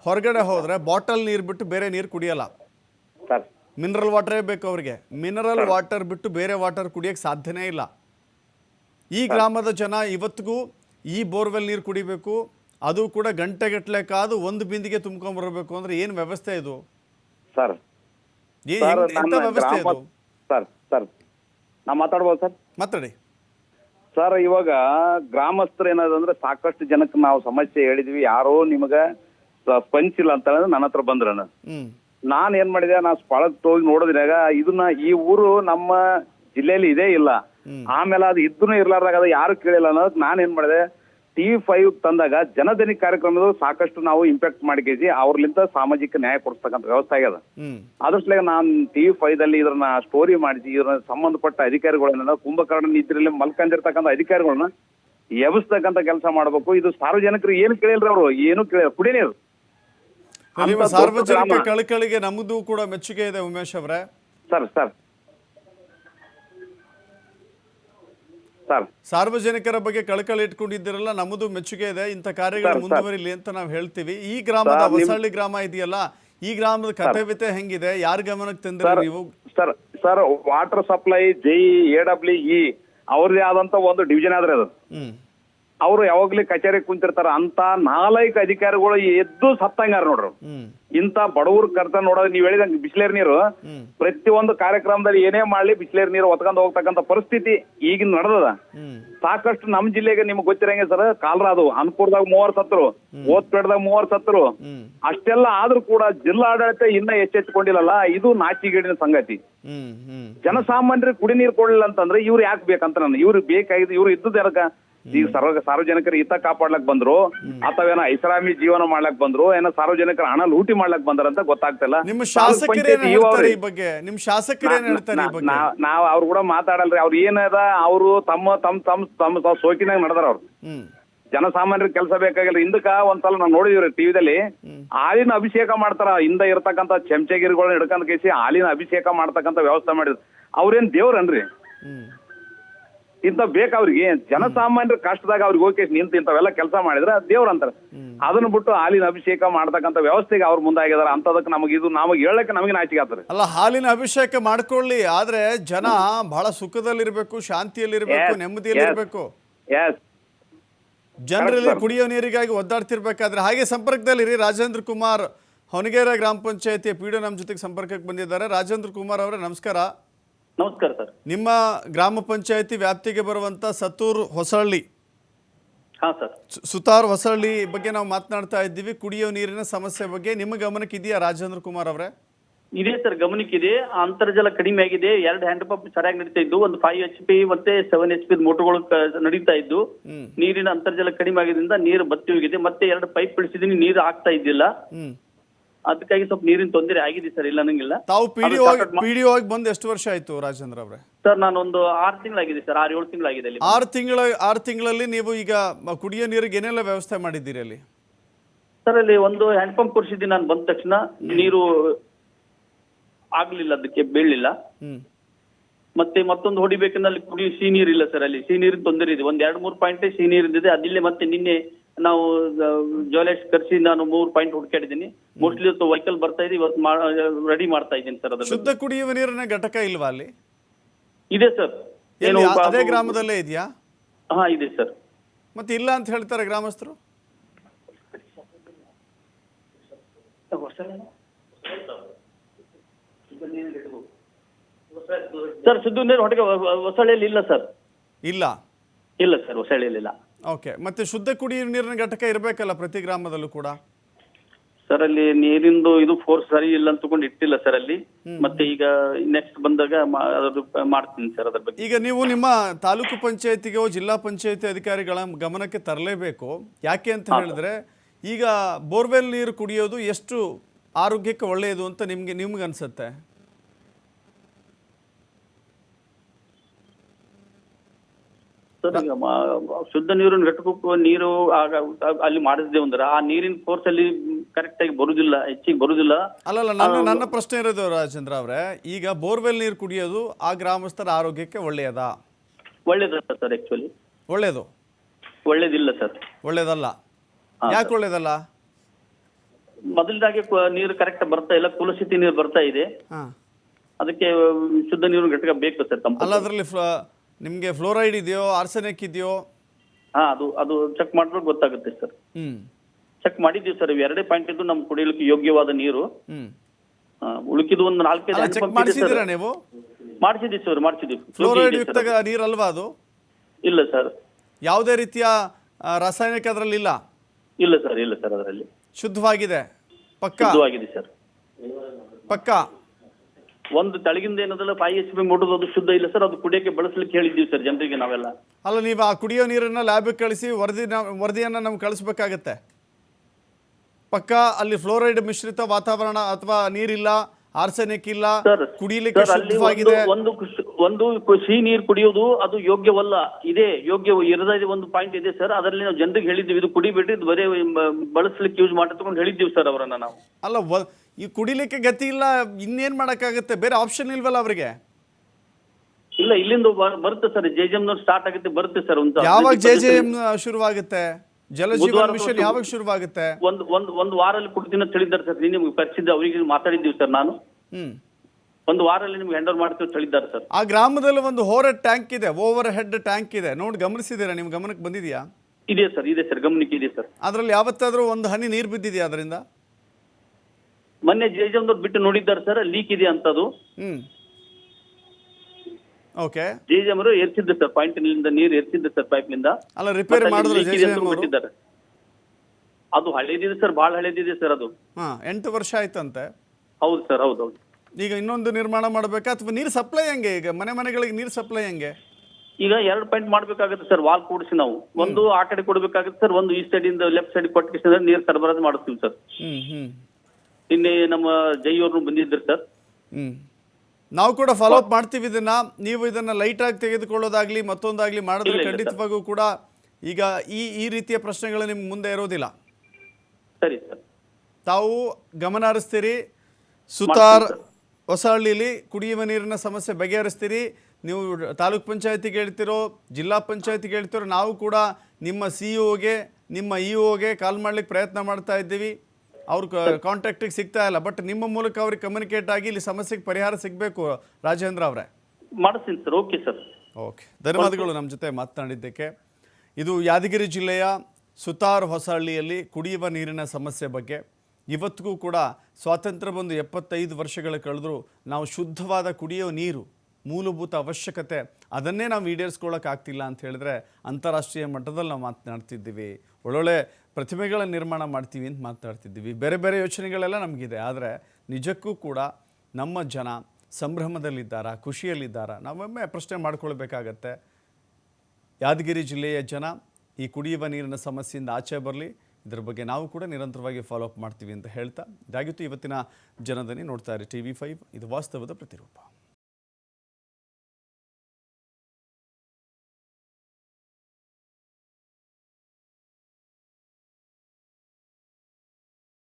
Speaker 1: ಹೊರಗಡೆ ಹೋದರೆ ಬಾಟಲ್ ನೀರು ಬಿಟ್ಟು ಬೇರೆ ನೀರು ಕುಡಿಯಲ್ಲ. ಮಿನರಲ್ ವಾಟರೇ ಬೇಕು ಅವ್ರಿಗೆ. ಮಿನರಲ್ ವಾಟರ್ ಬಿಟ್ಟು ಬೇರೆ ವಾಟರ್ ಕುಡಿಯೋಕ್ಕೆ ಸಾಧ್ಯನೇ ಇಲ್ಲ. ಈ ಗ್ರಾಮದ ಜನ ಇವತ್ತಿಗೂ ಈ ಬೋರ್ವೆಲ್ ನೀರು ಕುಡಿಬೇಕು. ಅದು ಕೂಡ ಗಂಟೆಗಟ್ಟಲೆ ಕಾದು ಒಂದು ಬಿಂದಿಗೆ ತುಂಬ್ಕೊಂಬರ್ಬೇಕು ಅಂದ್ರೆ ಏನು ವ್ಯವಸ್ಥೆ ಇದು?
Speaker 9: ಸರ್.
Speaker 1: ಏ-
Speaker 9: ಸರ್
Speaker 1: ಹೆಂಗ್- ಎಂಥ
Speaker 9: ನನ್ನ
Speaker 1: ವ್ಯವಸ್ಥೆ
Speaker 9: ಗ್ರಾಮ
Speaker 1: ಇದು
Speaker 9: ಸರ್ ಸರ್. ನಾ ಮಾತಾಡ್ಬೋದು ಸರ್.
Speaker 1: ಮಾತಾಡಿ.
Speaker 9: ಸರ್ ಇವಾಗ ಗ್ರಾಮಸ್ಥರು ಏನದಂದ್ರೆ ಸಾಕಷ್ಟು ಜನಕ್ಕೆ ನಾವು ಸಮಸ್ಯೆ ಹೇಳಿದ್ವಿ. ಯಾರೋ ನಿಮಗೆ ಪಂಚಿಲ್ಲ ಅಂತ ಹೇಳಿದ್ರೆ ನನ್ನ ಹತ್ರ ಬಂದ್ರ
Speaker 1: ಹ್ಞೂ
Speaker 9: ನಾನ್ ಏನ್ ಮಾಡಿದೆ ನಾ ಸ್ಥಳಕ್ಕೆ ಹೋಗಿ ನೋಡಿದ್ರಾಗ ಇದನ್ನ ಈ ಊರು ನಮ್ಮ ಜಿಲ್ಲೆಯಲ್ಲಿ ಇದೇ ಇಲ್ಲ. ಆಮೇಲೆ ಅದು ಇದ್ದೂ ಇರ್ಲಾರ್ದಾಗ ಅದು ಯಾರು ಕೇಳಿಲ್ಲ ಅನ್ನೋದಕ್ಕೆ ನಾನ್ ಏನ್ ಮಾಡಿದೆ ಟಿವಿ ಫೈವ್ ತಂದಾಗ ಜನಧನಿ ಕಾರ್ಯಕ್ರಮದ ಸಾಕಷ್ಟು ನಾವು ಇಂಪ್ಯಾಕ್ಟ್ ಮಾಡಿಕೇಸಿ ಅವ್ರಲಿಂದ ಸಾಮಾಜಿಕ ನ್ಯಾಯ ಕೊಡಿಸ್ತಕ್ಕಂಥ ವ್ಯವಸ್ಥೆ ಆಗ್ಯದ. ಅದ್ರಸ್ಲಾಗ ನಾನು ಟಿವಿ ಫೈವ್ ದಲ್ಲಿ ಇದ್ರನ್ನ ಸ್ಟೋರಿ ಮಾಡಿಸಿ ಇದ್ರ ಸಂಬಂಧಪಟ್ಟ ಅಧಿಕಾರಿಗಳನ್ನ ಕುಂಭಕರ್ಣ ಇದ್ರಲ್ಲಿ ಮಲ್ಕೊಂಡಿರ್ತಕ್ಕಂಥ ಅಧಿಕಾರಿಗಳನ್ನ ಎಬ್ಸ್ತಕ್ಕಂಥ ಕೆಲಸ ಮಾಡ್ಬೇಕು. ಇದು ಸಾರ್ವಜನಿಕರು ಏನು ಕೇಳಿಲ್ರಿ ಅವರು? ಏನು ಕೇಳಿ ಕುಡಿ ನೀರು.
Speaker 1: ನಿಮ್ಮ ಸಾರ್ವಜನಿಕ. ಕಳಕಳಿಗೆ ನಮ್ಮದು ಕೂಡ ಮೆಚ್ಚುಗೆ ಇದೆ ಉಮೇಶ್ ಅವರೇ.
Speaker 9: Sir sir. ಸರ್.
Speaker 1: ಸಾರ್ವಜನಿಕರ ಬಗ್ಗೆ ಕಳಕಳಿ ಇಟ್ಕೊಂಡಿದ್ದೀರಲ್ಲ ನಮ್ಮದು ಮೆಚ್ಚುಗೆ ಇದೆ ಇಂಥ ಕಾರ್ಯಗಳು. ಮುಂದುವರಿಲಿ ಅಂತ ನಾವು ಹೇಳ್ತೀವಿ. ಈ ಗ್ರಾಮದ ಹೊಸಳ್ಳಿ ಗ್ರಾಮ ಇದೆಯಲ್ಲ ಈ ಗ್ರಾಮದ ಕರ್ತವ್ಯತೆ ಹೆಂಗಿದೆ? ಯಾರ ಗಮನಕ್ಕೆ ತಂದಿರ ನೀವು?
Speaker 9: Sir sir water supply J A W E ಅವ್ರದೇ ಆದಂತ ಒಂದು ಡಿವಿಷನ್ ಆದ್ರೆ ಅದು. ಅವರು ಯಾವಾಗ್ಲೂ ಕಚೇರಿ ಕುಂತಿರ್ತಾರ ಅಂತ ನಾಲ್ಕು ಅಧಿಕಾರಿಗಳು ಎದ್ದು ಸತ್ತಂಗಾರ ನೋಡ್ರಿ ಇಂತ ಬಡವ್ರ ಕರ್ತ ನೋಡೋದು ನೀವ್ ಹೇಳಿದಂಗೆ ಬಿಸ್ಲೇರ್ ನೀರು
Speaker 1: ಪ್ರತಿ
Speaker 9: ಪ್ರತಿಯೊಂದು ಕಾರ್ಯಕ್ರಮದಲ್ಲಿ ಏನೇ ಮಾಡ್ಲಿ ಬಿಸ್ಲೇರ್ ನೀರು ಹೊತ್ಕೊಂಡ್ ಹೋಗ್ತಕ್ಕಂತ ಪರಿಸ್ಥಿತಿ ಈಗಿನ ನಡೆದದ. ಸಾಕಷ್ಟು ನಮ್ ಜಿಲ್ಲೆಗೆ ನಿಮ್ಗೆ ಗೊತ್ತಿರಂಗೆ ಸರ್ ಕಾಲರ ಅದು ಅನ್ಪುರದಾಗ ಮೂವರ್ ಸತ್ರು ಓದ್ಪೇಟದಾಗ ಮೂವರ್ ಸತ್ರು. ಅಷ್ಟೆಲ್ಲ ಆದ್ರೂ ಕೂಡ ಜಿಲ್ಲಾಡಳಿತ ಇನ್ನ ಎಚ್ಚೆತ್ಕೊಂಡಿಲ್ಲಲ್ಲ ಇದು ನಾಚಿಗೇಡಿನ ಸಂಗತಿ. ಜನಸಾಮಾನ್ಯರಿಗೆ ಕುಡಿ ನೀರು ಕೊಡ್ಲಿಲ್ಲ ಅಂತಂದ್ರೆ ಇವ್ರು ಯಾಕೆ ಬೇಕಂತ ನಾನು ಇವ್ರು ಬೇಕಾಗಿದ್ದು ಇವ್ರು ಇದ್ದದ ಯಾರಕ ಈಗ ಸರ್ವ ಸಾರ್ವಜನಿಕರ ಹಿತ ಕಾಪಾಡ್ಲಕ್ ಬಂದ್ರು ಅಥವಾ ಏನೋ ಐಷಾರಾಮಿ ಜೀವನ ಮಾಡ್ಲಕ್ ಬಂದ್ರು ಏನೋ ಸಾರ್ವಜನಿಕರ ಹಣ ಲೂಟಿ ಮಾಡ್ಲಕ್ ಬಂದ್ರ ಅಂತ ಗೊತ್ತಾಗ್ತಿಲ್ಲ
Speaker 1: ನಿಮ್ಮ
Speaker 9: ತಾಲೂಕ್
Speaker 1: ಶಾಸಕರು ಏನ್ ಹೇಳ್ತಾರೆ ಈ ಬಗ್ಗೆ? ನಿಮ್ ಶಾಸಕರು ಏನ್ ಹೇಳ್ತಾರೆ ಈ ಬಗ್ಗೆ?
Speaker 9: ನಾ- ನಾವ್ ಅವ್ರು ಕೂಡ ಮಾತಾಡಲ್ರಿ ಅವ್ರು ಏನದ ಅವರು ತಮ್ಮ ತಮ್ಮ ತಮ್ಮ ತಮ್ಮ ಸೋಕಿನಾಗ ನಡೆದಾರ ಅವ್ರು.
Speaker 1: ಜನಸಾಮಾನ್ಯರ
Speaker 9: ಜನಸಾಮಾನ್ಯರಿಗೆ ಕೆಲಸ ಬೇಕಾಗಿಲ್ಲ ಹಿಂದಕ್ಕ ಒಂದ್ಸಲ ನಾವು ನೋಡಿದಿವ್ರಿ ಟಿವಿದಲ್ಲಿ ಹಾಲಿನ ಅಭಿಷೇಕ ಮಾಡ್ತಾರ ಹಿಂದ ಇರ್ತಕ್ಕಂತ ಚಮಚಗಿರಿಗಳನ್ನ ಹಿಡ್ಕೊಂಡ್ ಕೇಸಿ ಹಾಲಿನ ಅಭಿಷೇಕ ಮಾಡ್ತಕ್ಕಂತ ವ್ಯವಸ್ಥೆ ಮಾಡಿದ್ರು. ಅವ್ರೇನ್ ದೇವ್ರನ್ರಿ?
Speaker 1: ಹ್ಮ್
Speaker 9: ಇಂಥ ಬೇಕು ಅವ್ರಿಗೆ. ಜನಸಾಮಾನ್ಯರ ಕಷ್ಟದಾಗ ಅವ್ರಿಗೆ ಹೋಗಿ ನಿಂತ ಇಂಥವೆಲ್ಲ ಕೆಲಸ ಮಾಡಿದ್ರೆ ದೇವ್ರ ಅಂತಾರೆ. ಅದನ್ನ ಬಿಟ್ಟು ಹಾಲಿನ ಅಭಿಷೇಕ ಮಾಡ್ತಕ್ಕಂಥ ವ್ಯವಸ್ಥೆಗೆ ಅವ್ರು ಮುಂದಾಗಿದಾರೆ. ಅಂತದಕ್ಕೆ ನಮಗೆ ಇದು ನಮಗೆ ಹೇಳಕ್ಕೆ ನಮಗೆ ನಾಚಿಕೆ ಆಗ್ತದೆ.
Speaker 1: ಅಲ್ಲ ಹಾಲಿನ ಅಭಿಷೇಕ ಮಾಡ್ಕೊಳ್ಳಿ. ಆದ್ರೆ ಜನ ಬಹಳ ಸುಖದಲ್ಲಿರ್ಬೇಕು ಶಾಂತಿಯಲ್ಲಿರ್ಬೇಕು ನೆಮ್ಮದಿಯಲ್ಲಿರ್ಬೇಕು.
Speaker 9: ಎಸ್
Speaker 1: ಜನರಲ್ಲಿ. ಕುಡಿಯೋ ನೀರಿಗಾಗಿ ಒದ್ದಾಡ್ತಿರ್ಬೇಕಾದ್ರೆ ಹಾಗೆ ಸಂಪರ್ಕದಲ್ಲಿರಿ. ರಾಜೇಂದ್ರ ಕುಮಾರ್ ಹೊನಗೇರ ಗ್ರಾಮ ಪಂಚಾಯತಿಯ ಪೀಡೋ ನಮ್ಮ ಜೊತೆಗೆ ಸಂಪರ್ಕಕ್ಕೆ ಬಂದಿದ್ದಾರೆ. ರಾಜೇಂದ್ರ ಕುಮಾರ್ ಅವರೇ ನಮಸ್ಕಾರ.
Speaker 6: ನಮಸ್ಕಾರ ಸರ್.
Speaker 1: ನಿಮ್ಮ ಗ್ರಾಮ ಪಂಚಾಯತಿ ವ್ಯಾಪ್ತಿಗೆ ಬರುವಂತ ಸತೂರ್ ಹೊಸಳ್ಳಿ.
Speaker 6: ಹಾ ಸರ್.
Speaker 1: ಸುತಾರ್ ಹೊಸಳ್ಳಿ ಬಗ್ಗೆ ನಾವು ಮಾತನಾಡ್ತಾ ಇದ್ದೀವಿ. ಕುಡಿಯೋ ನೀರಿನ ಸಮಸ್ಯೆ ಬಗ್ಗೆ ನಿಮ್ಮ ಗಮನಕ್ಕೆ ಇದೆಯಾ ರಾಜೇಂದ್ರ ಕುಮಾರ್ ಅವರೇ?
Speaker 6: ಇದೆ ಸರ್ ಗಮನಕ್ಕಿದೆ. ಅಂತರ್ಜಲ ಕಡಿಮೆ ಆಗಿದೆ. ಎರಡು ಹ್ಯಾಂಡ್ ಪಂಪ್ ಸರಿಯಾಗಿ ನಡೀತಾ ಇದ್ದು ಒಂದು ಫೈವ್ ಎಚ್ ಪಿ ಮತ್ತೆ ಸೆವೆನ್ ಎಚ್ ಪಿ ಮೋಟರ್ಗಳು ನಡೀತಾ ಇದ್ದು ನೀರಿನ ಅಂತರ್ಜಲ ಕಡಿಮೆ ಆಗಿದ್ರಿಂದ ನೀರು ಬತ್ತಿ ಹೋಗಿದೆ. ಮತ್ತೆ ಎರಡು ಪೈಪ್ ಬಿಡಿಸಿದೀನಿ ನೀರು ಆಗ್ತಾ ಇದ್ದಿಲ್ಲ. ಅದಕ್ಕಾಗಿ ಸ್ವಲ್ಪ ನೀರಿನ ತೊಂದರೆ ಆಗಿದೆ ಸರ್ ಇಲ್ಲ ನಂಗಿಲ್ಲ
Speaker 1: ತಾವು ಪಿಡಿಒಗೆ ಡಿ
Speaker 6: ಅದು shortcut ಮಾ-
Speaker 1: ಪಿ ಡಿ ಆಗಿ ಬಂದು ಎಷ್ಟು ವರ್ಷ ಆಯ್ತು ರಾಜೇಂದ್ರ ಅವರೇ?
Speaker 6: ಸರ್ ನಾನೊಂದು ಆರು ತಿಂಗಳಾಗಿದೆ ಸರ್ ಆರು ಏಳು ತಿಂಗಳಾಗಿದೆ ಅಲ್ಲಿ.
Speaker 1: ಆರು ತಿಂಗಳ ಆರು ತಿಂಗಳಲ್ಲಿ ನೀವು ಈಗ ಕುಡಿಯೋ ನೀರಿಗೆ ಏನೆಲ್ಲ ವ್ಯವಸ್ಥೆ ಮಾಡಿದ್ದೀರಿ ಅಲ್ಲಿ?
Speaker 6: ಸರ್ ಅಲ್ಲಿ ಒಂದು ಹ್ಯಾಂಡ್ ಪಂಪ್ ಕೊಡಿಸಿದ್ದೀನಿ ನಾನು ಬಂದ ತಕ್ಷಣ. ನೀರು ಆಗ್ಲಿಲ್ಲ ಅದಕ್ಕೆ ಬೀಳಲಿಲ್ಲ.
Speaker 1: ಹ್ಮ್.
Speaker 6: ಮತ್ತೆ ಮತ್ತೊಂದು ಹೊಡಿಬೇಕಂದ್ರೆ ಅಲ್ಲಿ ಕುಡಿಯೋ ಸಿಹಿ ನೀರು ಇಲ್ಲ ಸರ್ ಅಲ್ಲಿ. ಸಿಹಿ ನೀರಿನ ತೊಂದರೆ ಇದೆ. ಒಂದ್ ಎರಡು ಮೂರು ಪಾಯಿಂಟ್ ಸಿಹಿ ನೀರು ಇದೆ ಅದಿಲ್ಲೇ ಮತ್ತೆ ನಿನ್ನೆ ನಾವು ಜ್ಯುವೆಲರ್ಸ್ ಕರ್ಸಿ ನಾನು ಮೂರು ಪಾಯಿಂಟ್ ಹುಡ್ಕಾಡಿದ್ದೀನಿ ಮೋಸ್ಟ್ಲಿ ಇವತ್ತು ವೆಹಿಕಲ್ ಬರ್ತಾ ಇದೆ ಇವತ್ತು ರೆಡಿ ಮಾಡ್ತಾ ಇದ್ದೀನಿ ಸರ್ ಅದನ್ನ
Speaker 1: ಶುದ್ಧ ಕುಡಿಯುವ ನೀರಿನ ಘಟಕ ಇಲ್ವಾ ಅಲ್ಲಿ?
Speaker 6: ಇದೆ ಸರ್
Speaker 1: ಏನು ಅದೇ ಗ್ರಾಮದಲ್ಲೇ ಇದೆಯಾ?
Speaker 6: ಹಾ ಇದೆ ಸರ್
Speaker 1: ಮತ್ತೆ ಇಲ್ಲ ಅಂತ ಹೇಳ್ತಾರೆ ಗ್ರಾಮಸ್ಥರು?
Speaker 6: ಸರ್ ಶುದ್ಧ ನೀರು ಹೊಟ್ಟೆಗೆ ಹೊಸಳೆಯಲ್ಲಿ ಇಲ್ಲ ಸರ್
Speaker 1: ಇಲ್ಲ?
Speaker 6: ಇಲ್ಲ ಸರ್ ಹೊಸಳೆಯಲ್ಲಿ ಇಲ್ಲ.
Speaker 1: ಓಕೆ ಮತ್ತೆ ಶುದ್ಧ ಕುಡಿಯುವ ನೀರಿನ ಘಟಕ ಇರಬೇಕಲ್ಲ ಪ್ರತಿ ಗ್ರಾಮದಲ್ಲೂ ಕೂಡ?
Speaker 6: ಸರ್ ಅಲ್ಲಿ ನೀರಿಂದು ಇದು ಫೋರ್ಸ್ ಸರಿ ಇಲ್ಲ ಅಂತ ತಗೊಂಡು ಇಟ್ಟಿಲ್ಲ ಸರ್ ಅಲ್ಲಿ. ಮತ್ತೆ ಈಗ ನೆಕ್ಸ್ಟ್ ಬಂದಾಗ ಮಾ- ಅದು ಮಾಡ್ತೀನಿ ಸರ್ ಅದ್ರ ಬಗ್ಗೆ.
Speaker 1: ಈಗ ನೀವು ನಿಮ್ಮ ತಾಲೂಕು ಪಂಚಾಯತಿಗೋ ಜಿಲ್ಲಾ ಪಂಚಾಯತಿ ಅಧಿಕಾರಿಗಳ ಗಮನಕ್ಕೆ ತರಲೇಬೇಕು. ಯಾಕೆ ಅಂತ ಹೇಳಿದ್ರೆ ಈಗ ಬೋರ್ವೆಲ್ ನೀರು ಕುಡಿಯೋದು ಎಷ್ಟು ಆರೋಗ್ಯಕ್ಕೆ ಒಳ್ಳೆಯದು ಅಂತ ನಿಮ್ಗೆ ನಿಮ್ಗೆ ಅನ್ಸುತ್ತೆ?
Speaker 6: ಸರ್ ಈಗ ಮಾ- ಶುದ್ಧ ನೀರನ್ನು ಘಟಕಕ್ಕೂ ನೀರು ಆಗ- ಅಲ್ಲಿ ಮಾಡಿಸಿದೆ ಅಂದ್ರೆ ಆ ನೀರಿನ ಫೋರ್ಸ್ ಅಲ್ಲಿ ಕರೆಕ್ಟ್ ಆಗಿ ಬರುದಿಲ್ಲ ಹೆಚ್ಚಿಗೆ ಬರುದಿಲ್ಲ.
Speaker 1: ಅಲ್ಲಲ್ಲ ನನ್ನ ನನ್ನ ಪ್ರಶ್ನೆ ಇರೋದು ರಾಜೇಂದ್ರ ಅವರೇ ಈಗ ಬೋರ್ವೆಲ್ ನೀರು ಕುಡಿಯೋದು ಆ ಗ್ರಾಮಸ್ಥರ ಆರೋಗ್ಯಕ್ಕೆ ಒಳ್ಳೆಯದಾ?
Speaker 6: ಒಳ್ಳೇದಲ್ಲ ಸರ್ ಆಕ್ಚುಲಿ
Speaker 1: ಒಳ್ಳೆಯದು
Speaker 6: ಒಳ್ಳೇದಿಲ್ಲ ಸರ್.
Speaker 1: ಒಳ್ಳೆಯದಲ್ಲ ಯಾಕೆ ಒಳ್ಳೆಯದಲ್ಲ
Speaker 6: ಮೊದಲದಾಗೆ ಕ- ನೀರು ಕರೆಕ್ಟ್ ಬರ್ತಾ ಇಲ್ಲ ಕುಲಸಿತಿ ನೀರು ಬರ್ತಾ ಇದೆ.
Speaker 1: ಹಾಂ.
Speaker 6: ಅದಕ್ಕೆ ಶುದ್ಧ ನೀರು ಘಟಕ ಬೇಕು ಸರ್
Speaker 1: ಅಲ್ಲ ಅದರಲ್ಲಿ ನಿಮಗೆ ಫ್ಲೋರೈಡ್ ಇದೆಯೋ ಆರ್ಸೆನಿಕ್ ಇದೆಯೋ?
Speaker 6: ಹಾ ಅದು ಅದು ಚೆಕ್ ಮಾಡಿದ್ರೆ ಗೊತ್ತಾಗುತ್ತೆ ಸರ್
Speaker 1: ಹ್ಞೂ
Speaker 6: ಚೆಕ್ ಮಾಡಿದ್ದೀವಿ ಸರ್ ಎರಡೇ ಪಾಯಿಂಟ್ ಇದ್ದು ನಮ್ಗೆ ಕುಡಿಯಲಿಕ್ಕೆ ಯೋಗ್ಯವಾದ ನೀರು. ಆ, ಉಳುಕಿದ್ದು ಒಂದು ನಾಲ್ಕೈದು
Speaker 1: ಅಲ್ಲ ಚೆಕ್ ಮಾಡಿಸಿದ್ದೀರಾ ನೀವು?
Speaker 6: ಮಾಡಿಸಿದ್ದೀವಿ ಸರ್ ಮಾಡಿಸಿದ್ದೀವಿ.
Speaker 1: ಫ್ಲೋರೈಡ್
Speaker 6: ಯೋಗ್ಯ ಇದೆ
Speaker 1: ಯುಕ್ತ
Speaker 6: ಸರ್ ಅದು.
Speaker 1: ನೀರಲ್ವಾ ಅದು?
Speaker 6: ಇಲ್ಲ ಸರ್
Speaker 1: ಯಾವುದೇ ರೀತಿಯ ಆ, ರಾಸಾಯನಿಕ ಅದರಲ್ಲಿ ಇಲ್ಲ?
Speaker 6: ಇಲ್ಲ ಸರ್ ಇಲ್ಲ ಸರ್ ಅದರಲ್ಲಿ.
Speaker 1: ಶುದ್ಧವಾಗಿದೆ? ಪಕ್ಕ?
Speaker 6: ಶುದ್ಧವಾಗಿದೆ ಸರ್
Speaker 1: ಪಕ್ಕ?
Speaker 6: ಒಂದು ತಳಗಿಂದ ಏನದಲ್ಲ ಫೈವ್ ಎಚ್ ಪಿ ಮೋಟರ್ ಅದು ಶುದ್ಧ ಇಲ್ಲ ಸರ್ ಅದು ಕುಡಿಯಕ್ಕೆ ಬಳಸಲಿಕ್ಕೆ ಹೇಳಿದ್ದೀವಿ ಸರ್ ಜನರಿಗೆ ನಾವೆಲ್ಲ.
Speaker 1: ಅಲ್ಲ ನೀವು ಆ ಕುಡಿಯೋ ನೀರನ್ನ ಲ್ಯಾಬಿಗೆ ಕಳಿಸಿ ವರದಿ ವರದಿಯನ್ನು ನಮ್ಗೆ ಕಳಿಸ್ಬೇಕಾಗತ್ತೆ. ಪಕ್ಕ ಅಲ್ಲಿ ಫ್ಲೋರೈಡ್ ಮಿಶ್ರಿತ ವಾತಾವರಣ ಅಥವಾ ನೀರಿಲ್ಲ ಆರ್ಸೆನಿಕ್ ಇಲ್ಲ ಕುಡಿಯಲಿಕ್ಕೆ ಶುದ್ಧವಾಗಿದೆ.
Speaker 6: ಒಂದು- ಒಂದು ಸಿಹಿ ನೀರು ಕುಡಿಯೋದು ಅದು ಯೋಗ್ಯವಲ್ಲ ಇದೆ ಯೋಗ್ಯ ಇರದ ಒಂದು ಪಾಯಿಂಟ್ ಇದೆ ಸರ್ ಅದರಲ್ಲಿ ನಾವು ಜನರಿಗೆ ಹೇಳಿದ್ದೀವಿ ಇದು ಕುಡಿಬೇಡಿ ಇದು ಬರೀ ಬಳಸಲಿಕ್ಕೆ ಯೂಸ್ ಮಾಡಿ ತಗೊಂಡು ಹೇಳಿದ್ದೀವಿ ಸರ್ ಅವರನ್ನ ನಾವು.
Speaker 1: ಅಲ್ಲ ಈ ಕುಡಿಲಿಕ್ಕೆ ಗತಿ ಇಲ್ಲ ಇನ್ನೇನ್ ಮಾಡಕ್ಕಾಗತ್ತೆ? ಬೇರೆ ಆಪ್ಷನ್ ಇಲ್ವಲ್ಲ ಅವರಿಗೆ?
Speaker 6: ಇಲ್ಲ ಇಲ್ಲಿಂದ ಬರುತ್ತೆ ಸರ್. ಜೆ ಜೆ ಸ್ಟಾರ್ಟ್ ಆಗುತ್ತೆ ಬರುತ್ತೆ ಸರ್ ಒಂದು
Speaker 1: ಯಾವಾಗ ಜೆ ಜೆ ಎಂ ಶುರುವಾಗುತ್ತೆ? ಜಲಜೀವನ್ ಮಿಷನ್ ಯಾವಾಗ ಶುರುವಾಗುತ್ತೆ?
Speaker 6: ಒಂದು ಒಂದು ಒಂದು ವಾರಲ್ಲಿ ಕುಡಿದಿನ ತಿಳಿದ್ದಾರೆ ಸರ್. ನಿಮ್ಗೆ ಪರಿಚಿತ ಅವರಿಗೆ ಮಾತಾಡಿದ್ದೀವಿ ಸರ್ ನಾನು.
Speaker 1: ಹ್ಮ್.
Speaker 6: ಒಂದು ವಾರಲ್ಲಿ ನಿಮ್ಗೆ ಹ್ಯಾಂಡ್ ಓವರ್ ಮಾಡ್ತೀವಿ ತಿಳಿದ್ದಾರೆ ಹೇಳಿದ್ದಾರೆ ಸರ್.
Speaker 1: ಆ ಗ್ರಾಮದಲ್ಲಿ ಒಂದು ಹೋರೆಡ್ ಟ್ಯಾಂಕ್ ಇದೆ ಓವರ್ ಹೆಡ್ ಟ್ಯಾಂಕ್ ಇದೆ. ನೋಡಿ ಗಮನಿಸಿದೀರಾ ನಿಮ್ ಗಮನಕ್ಕೆ ಬಂದಿದೆಯಾ?
Speaker 6: ಇದೆ ಸರ್ ಇದೆ ಸರ್. ಗಮನಕ್ಕೆ ಇದೆ ಸರ್.
Speaker 1: ಅದ್ರಲ್ಲಿ ಯಾವತ್ತಾದ್ರೂ ಒಂದು ಹನಿ ನೀರು ಬಿದ್ದಿದೆಯಾ ಅದರಿಂದ?
Speaker 6: ಮೊನ್ನೆ ಜೆ ಜೆ ಬಿಟ್ಟು ನೋಡಿದ್ದಾರೆ ಸರ್ ಲೀಕ್ ಇದೆ ಅಂತದು.
Speaker 1: ಹ್ಮ್. ಓಕೆ
Speaker 6: ಜೆ ಜೆ ಅವರು ಎರ್ಸಿದ್ದು ಸರ್ ಪಾಯಿಂಟ್ನಿಂದ ನೀರು ಎರ್ಸಿದ್ದು ಸರ್ ಪೈಪ್ನಿಂದ.
Speaker 1: ಅಲ್ಲ ರಿಪೇರಿ
Speaker 6: ಮತ್ತೆ ಅಲ್ಲಿ
Speaker 1: ಮಾಡಿದ್ರು
Speaker 6: leak ಇದೆ
Speaker 1: ಅವರು?
Speaker 6: ಬಿಟ್ಟಿದ್ದಾರೆ ಅದು ಹಳೆದಿದೆ ಸರ್ ಬಹಳ ಹಳೇದಿದೆ ಸರ್ ಅದು.
Speaker 1: ಹಾ ಎಂಟು ವರ್ಷ ಆಯ್ತಂತೆ.
Speaker 6: ಹೌದು ಸರ್ ಹೌದು ಹೌದು.
Speaker 1: ಈಗ ಇನ್ನೊಂದು ನಿರ್ಮಾಣ ಮಾಡಬೇಕಾ? ಅಥವಾ ನೀರು ಸಪ್ಲೈ ಹೆಂಗೆ ಈಗ? ಮನೆ ಮನೆಗಳಿಗೆ ನೀರು ಸಪ್ಲೈ ಹೆಂಗೆ?
Speaker 6: ಈಗ ಎರಡು ಪಾಯಿಂಟ್ ಮಾಡ್ಬೇಕಾಗುತ್ತೆ ಸರ್ ವಾಲ್ ಕೂಡಿಸಿ ನಾವು. ಒಂದು ಆ ಕಡೆ ಕೊಡ್ಬೇಕಾಗುತ್ತೆ ಸರ್ ಒಂದು ಈ ಸೈಡ್ ಇಂದ ಲೆಫ್ಟ್ ಸೈಡ್ ಕೊಟ್ಟಿಗೆ ನೀರು ಸರಬರಾಜು ಮಾಡಿಸ್ತೀವಿ ಸರ್.
Speaker 1: ಹ್ಮ್ ಹ್ಮ್.
Speaker 6: ನಿನ್ನೆ ನಮ್ಮ ಜೈ ಅವ್ರನ್ನು ಬಂದಿದ್ರು ಸರ್.
Speaker 1: ಹ್ಮ್. ನಾವು ಕೂಡ ಫಾಲೋ ಅಪ್ ಮಾಡ್ತೀವಿ ಇದನ್ನ. ನೀವು ಇದನ್ನ ಲೈಟ್ ಆಗಿ ತೆಗೆದುಕೊಳ್ಳೋದಾಗ್ಲಿ ಮತ್ತೊಂದಾಗ್ಲಿ ಮಾಡಿದ್ರೆ
Speaker 6: ಇಲ್ಲ, ಇಲ್ಲ,
Speaker 1: ಖಂಡಿತವಾಗೂ ಕೂಡ ಈಗ ಈ ಈ ರೀತಿಯ ಪ್ರಶ್ನೆಗಳು ನಿಮ್ಗೆ ಮುಂದೆ ಇರೋದಿಲ್ಲ.
Speaker 6: ಸರಿ ಸರ್.
Speaker 1: ತಾವು ಗಮನ ಹರಿಸ್ತೀರಿ ಸುತಾರ್ ಹೊಸಹಳ್ಳಿಲಿ ಕುಡಿಯುವ ನೀರಿನ ಸಮಸ್ಯೆ ಬಗೆಹರಿಸ್ತೀರಿ. ನೀವು ತಾಲೂಕ್ ಪಂಚಾಯತಿಗೆ ಹೇಳ್ತಿರೋ ಜಿಲ್ಲಾ ಪಂಚಾಯತಿಗೆ ಹೇಳ್ತಿರೋ ನಾವು ಕೂಡ ನಿಮ್ಮ ಸಿ ಒಗೆ ನಿಮ್ಮ ಇ ಒಗೆ ಕಾಲ್ ಮಾಡ್ಲಿಕ್ಕೆ ಪ್ರಯತ್ನ ಮಾಡ್ತಾ ಇದ್ದೀವಿ. ಅವ್ರ ಕಾಂಟ್ಯಾಕ್ಟಿಗೆ ಸಿಗ್ತಾ ಇಲ್ಲ. ಬಟ್ ನಿಮ್ಮ ಮೂಲಕ ಅವ್ರಿಗೆ ಕಮ್ಯುನಿಕೇಟ್ ಆಗಿ ಇಲ್ಲಿ ಸಮಸ್ಯೆಗೆ ಪರಿಹಾರ ಸಿಗಬೇಕು ರಾಜೇಂದ್ರ ಅವರೇ.
Speaker 6: ಮಾಡಿಸ್ತೀನಿ ಸರ್. Okay sir.
Speaker 1: ಓಕೆ ಧನ್ಯವಾದಗಳು ನಮ್ಮ ಜೊತೆ ಮಾತನಾಡಿದ್ದಕ್ಕೆ. ಇದು ಯಾದಗಿರಿ ಜಿಲ್ಲೆಯ ಸುತಾರ್ ಹೊಸಹಳ್ಳಿಯಲ್ಲಿ ಕುಡಿಯುವ ನೀರಿನ ಸಮಸ್ಯೆ ಬಗ್ಗೆ. ಇವತ್ತಿಗೂ ಕೂಡ ಸ್ವಾತಂತ್ರ್ಯ ಬಂದು ಎಪ್ಪತ್ತೈದು ವರ್ಷಗಳ ಕಳೆದರೂ ನಾವು ಶುದ್ಧವಾದ ಕುಡಿಯೋ ನೀರು ಮೂಲಭೂತ ಅವಶ್ಯಕತೆ ಅದನ್ನೇ ನಾವು ಈಡೇರಿಸ್ಕೊಳ್ಳೋಕ್ಕಾಗ್ತಿಲ್ಲ ಅಂತ ಹೇಳಿದ್ರೆ ಅಂತಾರಾಷ್ಟ್ರೀಯ ಮಟ್ಟದಲ್ಲಿ ನಾವು ಮಾತನಾಡ್ತಿದ್ದೀವಿ. ಒಳ್ಳೊಳ್ಳೆ ಪ್ರತಿಮೆಗಳ ನಿರ್ಮಾಣ ಮಾಡ್ತೀವಿ ಅಂತ ಮಾತಾಡ್ತಿದ್ದೀವಿ. ಬೇರೆ ಬೇರೆ ಯೋಚನೆಗಳೆಲ್ಲ ನಮಗಿದೆ. ಆದರೆ ನಿಜಕ್ಕೂ ಕೂಡ ನಮ್ಮ ಜನ ಸಂಭ್ರಮದಲ್ಲಿದ್ದಾರಾ, ಖುಷಿಯಲ್ಲಿದ್ದಾರಾ? ನಾವೊಮ್ಮೆ ಪ್ರಶ್ನೆ ಮಾಡ್ಕೊಳ್ಬೇಕಾಗತ್ತೆ. ಯಾದಗಿರಿ ಜಿಲ್ಲೆಯ ಜನ ಈ ಕುಡಿಯುವ ನೀರಿನ ಸಮಸ್ಯೆಯಿಂದ ಆಚೆ ಬರಲಿ. ಇದರ ಬಗ್ಗೆ ನಾವು ಕೂಡ ನಿರಂತರವಾಗಿ ಫಾಲೋ ಅಪ್ ಮಾಡ್ತೀವಿ ಅಂತ ಹೇಳ್ತಾ ಇದಾಗಿತ್ತು ಇವತ್ತಿನ ಜನದನಿ ನೋಡ್ತಾ ಇರಿ ಟಿ ವಿ ಫೈವ್ ಇದು ವಾಸ್ತವದ ಪ್ರತಿರೂಪ.